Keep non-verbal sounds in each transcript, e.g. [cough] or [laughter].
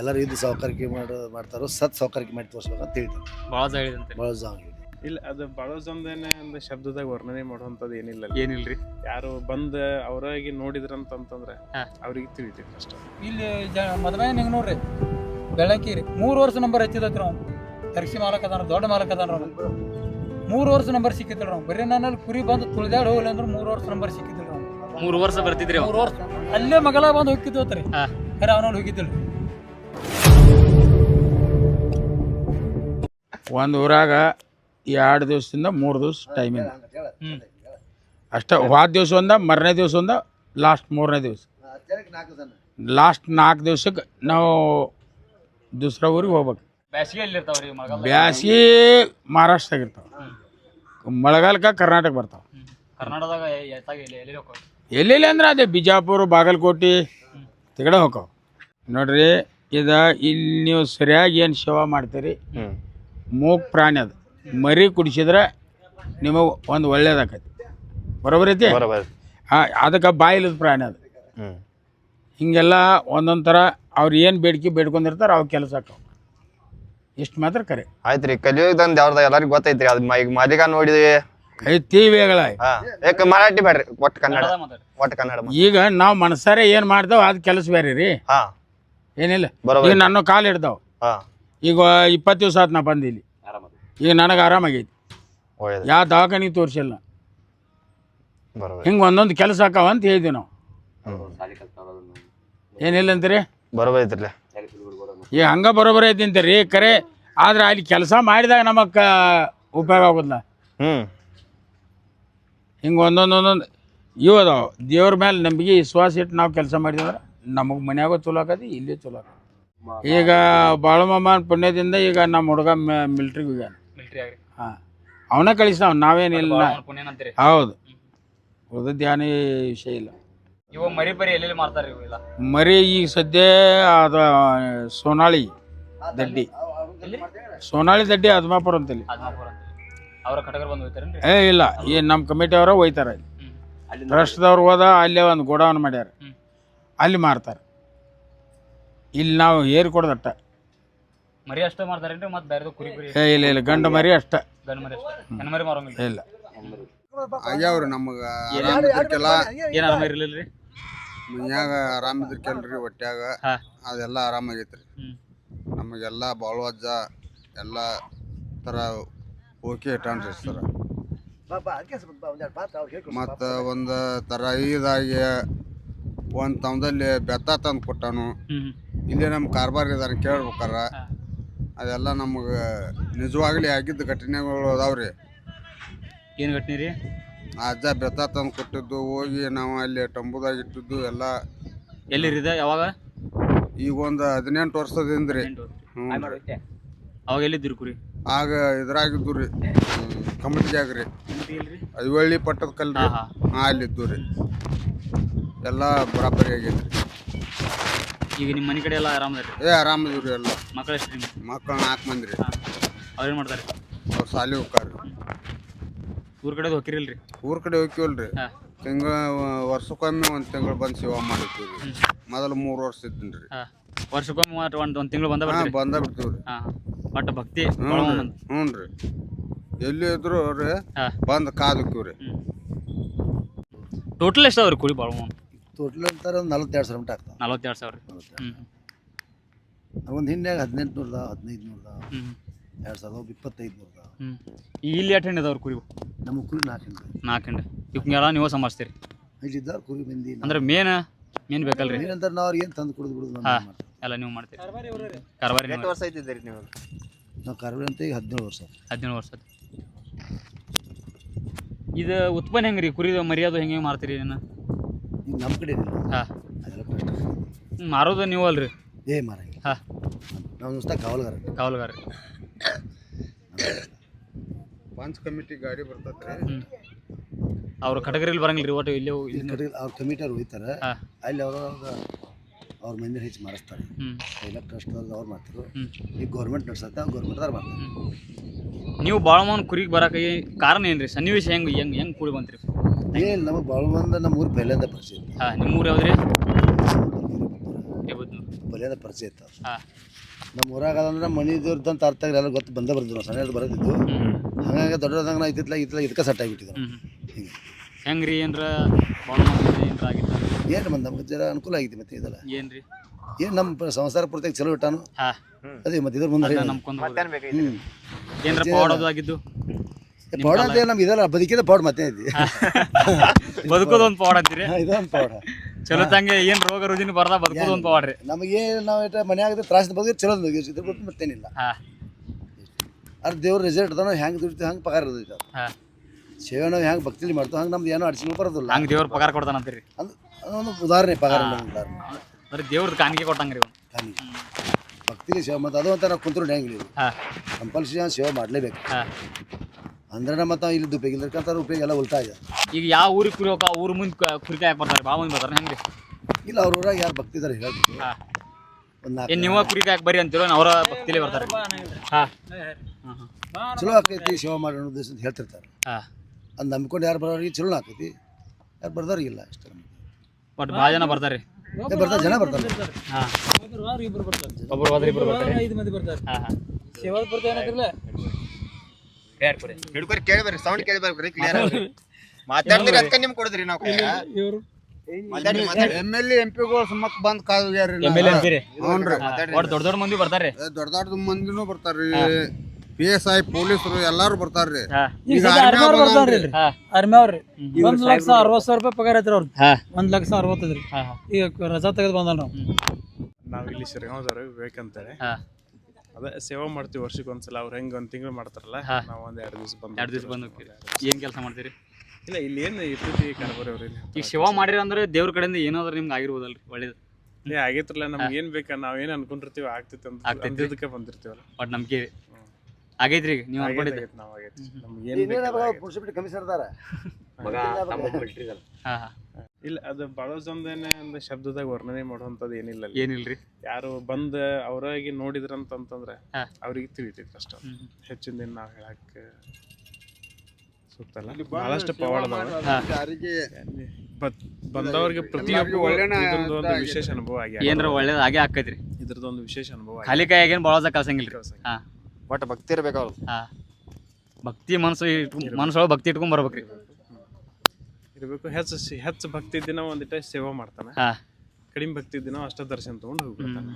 ಎಲ್ಲರೂ ಇದು ಸೌಕರ್ಯ ಮಾಡೋ ಮಾಡ್ತಾರೋ ಸತ್ ಸೌಕರ್ಯ ಮಾಡಿ ತೋರಿಸ್ಬೇಕಂತ ಹೇಳ್ತಾರೆ. ಭಾಳ ಹೇಳಿದಂತೆ ಭಾಳ ಜಾಗ ಇಲ್ಲ ಅದು ಬಳಸೊಂದೇನೆ ಒಂದು ಶಬ್ದದಾಗ ವರ್ಣನೆ ಮಾಡುವಂಥದ್ದು ಏನಿಲ್ಲ. ಏನಿಲ್ರಿ? ಯಾರು ಬಂದ ಅವರಾಗಿ ನೋಡಿದ್ರಂತಂತಂದ್ರೆ. ಅವ್ರಿಗೆ ತಿಳಿತೀವಿ ಫಸ್ಟ್ ಇಲ್ಲಿ ಜ ಮದುವೆ ನಿಂಗೆ ನೋಡ್ರಿ ಬೆಳಕಿ ರೀ ಮೂರು ವರ್ಷ ನಂಬರ್ ಹಚ್ಚಿದತ್ರಿ ಅವ್ನು. ತರ್ಸಿ ಮಾಲಕ್ ಅದಾನ ದೊಡ್ಡ ಮಾಲಕ್ ಅದಾನ ಅವ್ನು. ಮೂರು ವರ್ಷ ನಂಬರ್ ಸಿಕ್ಕಿದ್ರು ಅವ್ನು. ಬರೀ ನನ್ನಲ್ಲಿ ಕುರಿ ಬಂದು ತುಳಿದಾಡ್ ಹೋಗ್ಲಿ ಅಂದ್ರೆ ಮೂರು ವರ್ಷ ನಂಬರ್ ಸಿಕ್ಕಿದ್ರು ಅವ್ನು. ಮೂರು ವರ್ಷ ಬರ್ತಿದ್ರಿ ಮೂರು ವರ್ಷ. ಅಲ್ಲೇ ಮಗಳ ಬಂದು ಹೋಗಿದ್ದು ರೀ ಖರೆ ಅವನಲ್ಲಿ ಹೋಗಿದ್ದಿಲ್ಲ ಒಂದು ಊರಾಗ ಎರಡು ದಿವಸದಿಂದ ಮೂರು ದಿವಸ ಟೈಮಿಂಗ್ ಅಷ್ಟ ಹೋದ ದಿವಸ ಒಂದ ಮರನೇ ದಿವಸ ಒಂದ ಲಾಸ್ಟ್ ಮೂರನೇ ದಿವಸ. ಲಾಸ್ಟ್ ನಾಲ್ಕು ದಿವ್ಸಕ್ಕೆ ನಾವು ದೂಸರ ಊರಿಗೆ ಹೋಗ್ಬೇಕು. ಬ್ಯಾಸಿಗೆ ಮಹಾರಾಷ್ಟ್ರದಾಗ ಇರ್ತಾವ. ಮಳೆಗಾಲಕ್ಕೆ ಕರ್ನಾಟಕ ಬರ್ತಾವ. ಎಲ್ಲೆಲ್ಲಿ ಅಂದ್ರೆ ಅದೇ ಬಿಜಾಪುರ ಬಾಗಲಕೋಟೆ ತಿಗಡೆ ಹೋಗ್ತಾವ. ನೋಡ್ರಿ ಇದು ಇಲ್ಲಿ ನೀವು ಸರಿಯಾಗಿ ಏನು ಸೇವಾ ಮಾಡ್ತೀರಿ? ಮೂಕ್ ಪ್ರಾಣಿ ಅದು. ಮರಿ ಕುಡಿಸಿದ್ರೆ ನಿಮಗೆ ಒಂದು ಒಳ್ಳೇದಾಕೈತಿ. ಬರೋಬರ್ ಐತಿ? ಹಾಂ ಅದಕ್ಕೆ ಬಾಯಿಲದ ಪ್ರಾಣಿ ಅದು. ಹಿಂಗೆಲ್ಲ ಒಂದೊಂದು ಥರ ಅವ್ರು ಏನು ಬೇಡಿಕೆ ಬೇಡ್ಕೊಂಡಿರ್ತಾರೆ ಅವು ಕೆಲಸ ಆಕಾವು ಇಷ್ಟು ಮಾತ್ರ ಕರೆ. ಆಯ್ತು ರೀ ಕಲಿಯುಗದಂದ್ ಯಾವ್ದು ಎಲ್ಲರಿಗೂ ಗೊತ್ತೈತ್ರಿ ಅದು ಈಗ ಮಾದಿಗ ನೋಡಿದ್ವಿ. ಕೈ ತೀವೇಗಳ ಹಾ ಯಾಕ ಮರಾಠಿ ಬೇಡ್ರಿ ಒಟ್ಟು ಕನ್ನಡ ಒಟ್ಟು ಕನ್ನಡ ಈಗ ನಾವು ಮನಸಾರೆ ಏನು ಮಾಡ್ತೇವೆ ಅದು ಕೆಲಸ ಬೇರೆ ರೀ. ಹಾ. ಏನಿಲ್ಲ. ಈಗ ನನ್ನ ಕಾಲು ಹಿಡ್ದಾವ. ಹಾ. ಈಗ ಇಪ್ಪತ್ತು ದಿವಸ ಆಯ್ತು ನಾ ಬಂದು ಇಲ್ಲಿ ಈಗ ನನಗೆ ಆರಾಮಾಗೈತಿ. ಯಾವ ದವಾಖಾನಿಗೆ ತೋರಿಸಿಲ್ಲ ಹಿಂಗೆ ಒಂದೊಂದು ಕೆಲಸ ಆಕಾವ ಅಂತ ಹೇಳಿದ್ವಿ ನಾವು. ಏನಿಲ್ಲ ಅಂತೀರಿ ಬರೋಬರ್ ಐತ್ರಿ ಈಗ ಹಂಗೆ ಬರೋಬರ ಐತಿ ಅಂತೀರಿ? ಕರೆ ಆದ್ರೆ ಅಲ್ಲಿ ಕೆಲಸ ಮಾಡಿದಾಗ ನಮಗೆ ಉಪಯೋಗ ಆಗುದಿಲ್ಲ. ಹ್ಮ್. ಹಿಂಗೆ ಒಂದೊಂದು ಒಂದೊಂದು ಇವು ಅದಾವ. ದೇವ್ರ ಮೇಲೆ ನಂಬಿಕೆ ವಿಶ್ವಾಸ ಇಟ್ಟು ನಾವು ಕೆಲಸ ಮಾಡಿದ್ರೆ ನಮಗೆ ಮನ್ಯಾಗೂ ಚಲೋ ಆಕತಿ ಇಲ್ಲಿ ಚಲೋ ಆಕತಿ ಈಗ ಬಾಳಮಮ್ಮನ ಪುಣ್ಯದಿಂದ ಈಗ ನಮ್ಮ ಹುಡುಗ ಮಿಲ್ಟ್ರಿಗೆ ಹೋಗ್ಯಾನ. ಹಾಂ. ಅವನ ಕಳಿಸ್ತಾವ ನಾವೇನಿಲ್ಲ ಹೌದು. ಉಳಿದದ್ದು ಧ್ಯಾನ ವಿಷಯ ಇಲ್ಲ. ಇವ ಮರಿ ಪರಿ ಎಲ್ಲೆಲ್ಲಿ ಇಲ್ಲ? ಮರಿ ಈಗ ಸದ್ಯ ಅದ ಸೋನಾಳಿ ದಡ್ಡಿ. ಸೋನಾಳಿ ದಡ್ಡಿ ಅದ್ಮಾಪುರ ಅಂತಲ್ಲಿ. ಅವ್ರ ಬಂದು ಏ ಇಲ್ಲ ಈ ನಮ್ಮ ಅವರ ಒಯ್ತಾರೆ ಅಲ್ಲಿ. ಟ್ರಸ್ಟ್ದವ್ರು ಹೋದ ಅಲ್ಲೇ ಒಂದು ಗೋಡೌನ್ ಮಾಡ್ಯಾರ. ಅಲ್ಲಿ ಮಾರ್ತಾರೆ. ಇಲ್ಲಿ ನಾವು ಏರಿ ಕೊಡದಟ್ಟ ಮರಿ ಅಷ್ಟೇ ಮಾಡ್ತಾರೇನ್ರಿ ಮತ್ತೆ ಬೇರೆ ಕುರಿ ಕುರಿ? ಏ ಇಲ್ಲ ಇಲ್ಲ ಗಂಡು ಮರಿ ಅಷ್ಟ. ಗಂಡು ಮರಿ ಅಷ್ಟೇ. ಹೆಣ್ಣು ಮರಿ ಮಾರೋಂಗಿಲ್ಲ. ಇಲ್ಲ. ಆಗ್ಯಾವ್ರಿ ನಮಗ ಏನ್- ಆರಾಮಿದ್ರಕ್ಕೆಲ್ಲ ಏನ್ ಇರ್ಲಿಲ್ರಿ? ಮನ್ಯಾಗ ಆರಾಮಿದ್ರಕ್ಕೆಲ್ರಿ ಹೊಟ್ಯಾಗ ಹಾ. ಅದೆಲ್ಲ ಆರಾಮಾಗೈತ್ರಿ ನಮಗೆಲ್ಲ ಬಾಳ್ವಜ್ಜ ಎಲ್ಲ ಥರ ಓಕೆ ಇಟ್ಟಾನ್ರಿ ಸರ್. ಮತ್ತ ಒಂದು ಥರ ಇದಾಗಿ ಒಂದು ತಮ್ದಲ್ಲಿ ಬೆತ್ತ ತಂದು ಕೊಟ್ಟಾನು. ಹ್ಮ್ ಇಲ್ಲೇ ನಮ್ಮ ಕಾರ್ಬಾರ್ ಇದಾರ ಕೇಳ್ಬೇಕಾರ. ಅದೆಲ್ಲ ನಮಗೆ ನಿಜವಾಗ್ಲಿ ಆಗಿದ್ದ ಘಟನೆಗಳು ಅದಾವ್ರಿ. ಏನು ಘಟನೆ ರೀ? ಆ ಅಜ್ಜ ಬೆತ್ತ ತಂದು ಕೊಟ್ಟಿದ್ದು ಹೋಗಿ ನಾವು ಅಲ್ಲಿ ಟಂಬುದಾಗ ಇಟ್ಟಿದ್ದು ಎಲ್ಲ ಎಲ್ಲಿರಿದ? ಯಾವಾಗ? ಈಗ ಒಂದು ಹದಿನೆಂಟು ವರ್ಷದಿಂದ ರೀ. ಹ್ಞೂ ಅವಾಗ ಎಲ್ಲಿದ್ದಿರಿ ಕುರಿ? ಆಗ ಇದ್ರಾಗಿದ್ದು ರೀ. ಕಮಿಟಿಯಾಗ ರೀ. ಐವಳ್ಳಿ ಪಟ್ಟದ ಕಲ್ರಿ. ಹಾ, ಹಾಂ. ಅಲ್ಲಿದ್ದು ರೀ. ಎಲ್ಲ ಬರಾಬರಿ ಆಗೈತೆ. ಈಗ ನಿಮ್ಮ ಮನೆ ಕಡೆ ಎಲ್ಲ ಆರಾಮದಾರಿ ಏ ಆರಾಮದಿವಿ ರೀ ಎಲ್ಲ. ಮಕ್ಕಳು ಎಷ್ಟು ಮಕ್ಕಳು ನಾಲ್ಕು ಮಂದಿ ರೀ. ಅವ್ರೇನ್ ಮಾಡ್ತಾರೆ ಅವ್ರು ಸಾಲಿ ಹೋಗ್ತಾರೆ ಊರ್ ಕಡೆ ಹೋಗಿರಿಲ್ರಿ ಊರ ಕಡೆ ಹೋಗ್ತೀವಲ್ರಿ ಹಾ. ತಿಂಗಳ ವರ್ಷಕ್ಕೊಮ್ಮೆ ಒಂದು ತಿಂಗಳು ಬಂದು ಸೇವಾ ಮಾಡಿರ್ತೀವಿ ಮೊದಲು ಮೂರು ವರ್ಷ ಇದ್ದೀನಿ ರೀ. ಹಾ. ವರ್ಷಕ್ಕೊಮ್ಮೆ ಒಂದ್ ಒಂದ್ ತಿಂಗಳು ಬಂದ ಹಾಂ ಬಂದ ಬಿಡ್ತೀವಿ ರೀ. ಹಾ. ಭಕ್ತಿ ಹ್ಞೂ ರೀ. ಹ್ಞೂ ರೀ. ಎಲ್ಲಿ ಇದ್ರು ರೀ ಹಾ. ಬಂದು ಕಾದಕ್ಕಿವಿ ರೀ ಟೋಟಲ್ ಎಷ್ಟಾವ್ರಿ ಅದಾವ್ರಿ ಕುರಿ ಬಾಳ ಟೋಟಲ್ ಅಂತಾರೆ ಒಂದು ನಲ್ವತ್ತೆರಡು ಸಾವಿರ ಮಟ್ಟ ಆಗ್ತಾವೆ. ನಲವತ್ತೆರಡು ಸಾವಿರ. ಹ್ಮ್ ಒಂದು ಹಿಂಡ್ಯಾಗ ಹದಿನೆಂಟು ನೂರದ ಹದಿನೈದು ನೂರದ ಹ್ಮ್ ಎರಡು ಸಾವಿರದ ಇಪ್ಪತ್ತೈದು ನೂರದ. ಹ್ಮ್. ಈ ಇಲ್ಲಿ ಎಷ್ಟು ಹೆಣ್ಣು ಇದಾವ್ರಿ ಕುರಿ ನಮ್ಮ ಕುರಿ ನಾಲ್ಕು ಹಿಂಡ್ರಿ ನಾಲ್ಕು ಹೆಣ್ಣು ಇವಕ್ಕೆಲ್ಲ ನೀವು ಸಂಭಾಳಿಸ್ತೀರಿ? ಇಲ್ಲಿದ್ದಾರೆ ಕುರಿ ಮಂದಿ ಅಂದ್ರೆ ಮೇನ್ ಮೇನ್ ಬೇಕಲ್ರಿ? ಏನಂತಾರೆ ನಾವು ಅವ್ರಿಗೆ ಏನು ತಂದು ಕುಡಿದು ಬಿಡುದು ಹಾ. ಎಲ್ಲ ನೀವು ಮಾಡ್ತೀರಿ. ಕಾರ್ಬಾರಿ ಎಷ್ಟು ವರ್ಷ ಆಯ್ತಿದ್ದೀರಿ ನೀವು? ನಾವು ಕರ್ಬೇವು ಅಂತ ಈಗ ಹದಿನೇಳು ವರ್ಷ ಹದಿನೇಳು ವರ್ಷ ಇದು ಉತ್ಪನ್ನ ಹೆಂಗ್ರಿ? ಕುರಿದು ಮರ್ಯಾದ ಹೆಂಗೆ ಮಾರ್ತೀರಿ ಇದನ್ನ? ಈಗ ನಮ್ಮ ಕಡೆ ಏನಿಲ್ಲ ಹಾಂ. ಅದೆಲ್ಲ ಕಷ್ಟ. ಮಾರೋದು ನೀವು ಅಲ್ರಿ? ಏ ಮಾರಂಗಿಲ್ಲ ಹಾಂ. ನಾವು ನುಸ್ತಾ ಕಾವಲ್ಗಾರ ಕಾವಲುಗಾರ ಪಂಚ್ ಕಮಿಟಿ ಗಾಡಿ ಬರ್ತೈತೆ ರೀ ಕಡಗರಿಲಿ ಅವ್ರು ಕಟಗರಿಲಿ ಬರಂಗಿಲ್ರಿ ಒಟ್ಟು ಇಲ್ಲೇ ಇಲ್ಲಿ ಕಡೆ ಅವ್ರ ಕಮಿಟರ್ ಹೋಗ್ತಾರೆ. ಹಾ. ಅಲ್ಲಿ ಅವ್ರ ಅವ್ರ ಮಂದಿ ಹೆಚ್ಚು ಮಾಡಿಸ್ತಾರೆ. ಹ್ಞೂ ಎಲ್ಲ ಟ್ರಸ್ಟ್ ಅವ್ರು ಮಾಡ್ತಾರೆ. ಹ್ಮ್. ಈಗ ಗೌರ್ಮೆಂಟ್ ನಡ್ಸತ್ತೆ ಅವ್ರು ಗೌರ್ಮೆಂಟ್ದವ್ರು ಮಾಡ್ತಾರೆ. ನೀವು ಭಾಳ ಮಂದಿ ಕುರಿಗೆ ಬರಕ್ಕೆ ಕಾರಣ ಏನು ರೀ ಸನ್ನಿವೇಶ ಹೆಂಗ್ ಹೆಂಗ್ ಹೆಂಗ್ ಕೂಡಿ ಬಂತ್ರಿ? ಏನ್ ನಮಗೆ ಭಾಳ ಮಂದಿ ನಮ್ಮ ಊರು ಬೆಲೆಯಿಂದ ಪರಿಚಯ ಇತ್ತು. ಹಾಂ ನಿಮ್ಮ ಊರು ಯಾವ್ದ್ರಿ ಬರೀ ಹೆಬ್ಬದ್ನೂರು ಪರಿಚಯ ಇತ್ತು. ಹಾ. ನಮ್ಮ ಊರಾಗ ಅದಂದ್ರೆ ಇದ್ದಂತ ಅರ್ಥ ಆಗಲಿ ಎಲ್ಲ ಗೊತ್ತು ಬಂದೇ ಬರ್ತಿದ್ರು ಸಣ್ಣ ಬರೋದಿದ್ದು. ಹಾಗಾಗಿ ದೊಡ್ಡದಾಗ ನಾವು ಇದ್ದಿತ್ತಲ್ಲ ಇತ್ತಲ ಇದಕ್ಕೆ ಸೆಟ್ ಆಗಿಬಿಟ್ಟಿದ್ರು. ಹ್ಮ್. ಹಿಂಗೆ. ಹೆಂಗ್ರಿ ಏನ್ರ ಏನ್ರ ಆಗಿತ್ತ? ಏನು ಬಂದು ನಮ್ಗೆ ಜರ ಅನುಕೂಲ ಆಗಿದೆ ಮತ್ತೆ ಇದೆಲ್ಲ. ಏನ್ರಿ? ಏನು ನಮ್ಮ ಸಂಸಾರ ಪೂರ್ತಿ ಚಲೋ ಇಟ್ಟಾನು? ಹಾ. ಅದೇ ಮತ್ತೆ ಇದ್ರ ಮುಂದೆ ಏನ್ರ ಆಗಿದ್ದು? ಪೌಡ ಅಂತ ನಮ್ಗೆ ಇದೆಲ್ಲ ಬದುಕಿದ ಪೌಡ್ ಮತ್ತೆ ಐತಿ ಬದುಕೋದೊಂದು ಪವಾಡ ಅಂತೀರಿ? [laughs] ಇದೊಂದು ಪೌಡ ಚಲೋ ತಂಗೆ ಏನ್ ರೋಗ ರುಜಿನ ಬರದ ಬದುಕೋದೊಂದು ಪವಾಡ್ರಿ ನಮಗೆ ನಾವು ಇಟ್ಟ ಮನ್ಯಾಗ ತ್ರಾಸ ಬಗ್ಗೆ ಚಲೋ ಇದ್ರ ಬಿಟ್ಟು ಮತ್ತೇನಿಲ್ಲ. ಅದ್ರ ದೇವ್ರ ರಿಸಲ್ಟ್ ಅದ ಹೆಂಗ್ ದುಡಿತೀವಿ ಹಂಗೆ ಪಗಾರ ಇರ್ತೈತೆ ಸೇವೆ ನಾವು ಹೆಂಗೆ ಭಕ್ತಿಲಿ ಮಾಡ್ತೋ ಹಂಗೆ ನಮ್ದು ಏನೋ ಅಡ್ಸಿ ಬರೋದಿಲ್ಲ. ಹಂಗ ದೇವ್ರ ಪಗಾರ ಕೊಡ್ತಾನಂತೀರಿ ಅದು ಅದೊಂದು ಉದಾಹರಣೆ ಪಗಾರ ಅಂತ ಒಂದು ಉದಾಹರಣೆ. ಬರೀ ದೇವ್ರದ್ದು ಕಾಣಿಕೆ ಕೊಟ್ಟಂಗ್ರಿ ಇವ್ನು. ಖಾಲಿ ಭಕ್ತಿಲಿ ಸೇವೆ ಮತ್ತು ಅದು ಅಂತ ನಾವು ಕುಂತ್ರು ಹೆಂಗಿಲ್ಲ ಹಾ. ಕಂಪಲ್ಸರಿ ಸೇವೆ ಮಾಡಲೇಬೇಕು. ಹಾ. ಅಂದ್ರೆ ಮತ್ತೆ ಇಲ್ಲಿ ಉಪಯೋಗ ಇಲ್ಲಕಂತ ಉಪಯೋಗ ಎಲ್ಲ ಉಲ್ಟಾಯ ಈಗ ಯಾವ ಊರಿಗೆ ಕುರಿ ಊರು ಊರ್ ಮುಂದೆ ಕುರಿ ಕಾಯಕ್ ಬರ್ತಾರೆ ಬಾ ಮುಂದೆ ಬರ್ತಾರೆ ಹೆಂಗೆ? ಇಲ್ಲ ಅವ್ರ ಊರಾಗ ಯಾರು ಭಕ್ತಿದಾರೆ ಹೇಳ್ಬೇಕು ಹಾ. ಒಂದು ನೀವ ಕುರಿ ಕಾಯಕ್ ಬರ್ರಿ ಅಂತೀರೋ ಅವರ ಭಕ್ತಿಲೇ ಬರ್ತಾರೆ. ಹಾ ಚಲೋ ಆಕೈತಿ ಸೇವೆ ಮಾಡೋಣ ಉದ್ದೇಶ ಅಂತ ಹೇಳ್ತಿರ್ತಾರೆ. ಹಾ. ಅದು ನಂಬ್ಕೊಂಡು ಯಾರು ಬರೋರಿಗೆ ಚಲೋ ಆಕೈತಿ. ಯಾರು ಬರ್ದವ್ರಿಗಿಲ್ಲ ಅಷ್ಟೇ ಬಟ್ ಭಾಳ ಜನ ಬರ್ತಾರೆ. ಬರ್ತಾರೆ ಜನ ಬರ್ತಾರೆ. ಹಾ. ಒಬ್ರು ವಾರ ಇಬ್ರು ಬರ್ತಾರೆ. ಒಬ್ರು ಹೋದ್ರೆ ಇಬ್ರು ಬರ್ತಾರೆ. ಐದು ಮಂದಿ ಬರ್ತಾರೆ. ಹಾ ಹಾ. ಸೇವಾದ ಬರ್ತಾ ಏನಾಗಿರ್ಲ ಹಿಡ್ಕೊರಿ ಕೇಳ್ಬೇರಿ ಸೌಂಡ್ ಕೇಳ್ಬೇಕ್ರಿ ಕ್ಲಿಯರ್ ಮಾತಾಡ್ತೀರಿ ಅದಕ್ಕೆ ನಿಮ್ಗೆ ಕೊಡಿದ್ರಿ ನಾವು ಇವರು ಮಾತಾಡಿ ಮಾತಾಡಿ. ಎಂ ಎಲ್ ಎಂ ಪಿಗಳು ಸುಮ್ಮಕ್ ಬಂದ್ ಕಾದ್ರಿ ಎಂ ಎಲ್ ಎಂ ಪಿ ರೀ? ದೊಡ್ಡ ದೊಡ್ಡ ಮಂದಿ ಬರ್ತಾರೆ. ದೊಡ್ಡ ದೊಡ್ಡ ಮಂದಿನೂ ಬರ್ತಾರ್ರಿ. ಪಿ ಎಸ್ ಐ ಪೊಲೀಸರು ಎಲ್ಲಾರು ಬರ್ತಾರ್ರಿ. ಈಗ ಹಾ ಅವ್ರಿ ಒಂದ್ ಲಕ್ಷ ಅರವತ್ ಸಾವಿರ ರೂಪಾಯಿ ಪಗಾರ ಐತ್ರಿ ಅವ್ರದ್ದು ಹಾ. ಒಂದ್ ಲಕ್ಷ ಅರವತ್ತದ್ರಿ ಹಾ ಹಾ. ಈಗ ರಜಾ ತೆಗೆದು ಬಂದಲ್ ನಾವು ನಾವ್ ಇಲ್ಲಿ ಶಿರಗಾಂವ್ದವ್ರು ವಿವೇಕ್ ಅಂತೇಳಿ ಹಾ. ಅದೇ ಸೇವಾ ಮಾಡ್ತೀವಿ ವರ್ಷಕ್ಕೆ ಒಂದ್ಸಲ. ಅವ್ರು ಹೆಂಗ್ ಒಂದ್ ತಿಂಗಳು ಮಾಡ್ತಾರಲ್ಲ ಹಾ. ನಾವು ಒಂದ್ ಎರಡ್ ದಿವಸ ಬಂದ್ ಎರಡ್ ದಿವಸ ಬಂದು ಹೋಗ್ತೀರಿ. ಏನ್ ಕೆಲಸ ಮಾಡ್ತೀರಿ? ಇಲ್ಲ ಇಲ್ಲಿ ಏನ್ ಇರ್ತೈತಿ ಕನಬರಿ ಅವ್ರಿ ಈಗ ಸೇವಾ ಮಾಡಿರಿ ಅಂದ್ರೆ ದೇವ್ರ ಕಡೆಯಿಂದ ಏನಾದ್ರೂ ನಿಮ್ಗೆ ಆಗಿರ್ಬೋದಲ್ರಿ ಒಳ್ಳೇದು. ಇಲ್ಲಿ ಆಗೈತ್ರಲ್ಲ ನಮ್ಗೆ ಏನ್ ಬೇಕಾ? ನಾವ್ ಏನ್ ಅನ್ಕೊಂಡಿರ್ತೀವಿ ಆಗ್ತೈತಿ ಅಂತ ಆಗ್ತೈತಿ. ಅಂದಿದ್ದಕ್ಕೆ ಬಂದಿರ್ತೀವಲ್ಲ. ಬಟ್ ನಂಬಿಕೆ ಆಗೈತ್ರಿ ಈಗ ನೀವು ಅನ್ಕೊಂಡಿದ್ರಿ. ಮುನ್ಸಿಪಾಲಿಟಿ ಕಮಿಷನರ್ ಅದಾರ ಹಾ. ಹಾ ಇಲ್ಲ ಅದು ಬಹಳ ಜನದೇನೆ ಒಂದು ಶಬ್ದದಾಗ ವರ್ಣನೆ ಮಾಡುವಂತದ್ದು ಏನಿಲ್ಲ ಅಲ್ಲಿ. ಏನಿಲ್ರಿ? ಯಾರು ಬಂದ ಅವರಾಗಿ ನೋಡಿದ್ರಂತಂತಂದ್ರೆ ಹಾ. ಅವ್ರಿಗೆ ತಿಳಿತೈತಿ ಅಷ್ಟ. ಹೆಚ್ಚಿನ ದಿನ ನಾವ್ ಹೇಳಕ್ ಸುತ್ತಲ್ಲ. ಬಹಳಷ್ಟು ಪವಾಡ ಬಂದವ್ರಿಗೆ ಪ್ರತಿಯೊಬ್ಬ ಇದೊಂದು ಒಂದು ವಿಶೇಷ ಅನುಭವ ಆಗಿ ಏನ್ರ ಒಳ್ಳೇದ್ ಆಗೇ ಆಕೈತ್ರಿ ಇದ್ರದೊಂದು ವಿಶೇಷ ಅನುಭವ ಆಗಿ ಖಾಲಿ ಕೈಯಾಗೇನು ಭಾಳ ಕಳ್ಸಂಗಿಲ್ರಿ ಹಾ. ಒಟ್ಟು ಭಕ್ತಿ ಇರ್ಬೇಕು ಅವ್ರು ಹಾ. ಭಕ್ತಿ ಮನಸ್ಸು ಮನಸ್ಸೊಳಗೆ ಭಕ್ತಿ ಇಟ್ಕೊಂಡ್ ಬರ್ಬೇಕ್ರಿ. ಇರ್ಬೇಕು. ಹೆಚ್ಚು ಸಿ- ಹೆಚ್ಚು ಭಕ್ತಿ ದಿನ ಒಂದಿಟ ಸೇವಾ ಮಾಡ್ತಾನೆ. ಹಾ. ಕಡಿಮೆ ಭಕ್ತಿ ದಿನ ಅಷ್ಟ ದರ್ಶನ ತಗೊಂಡು ಹೋಗ್ಬಿಡ್ತಾನೆ.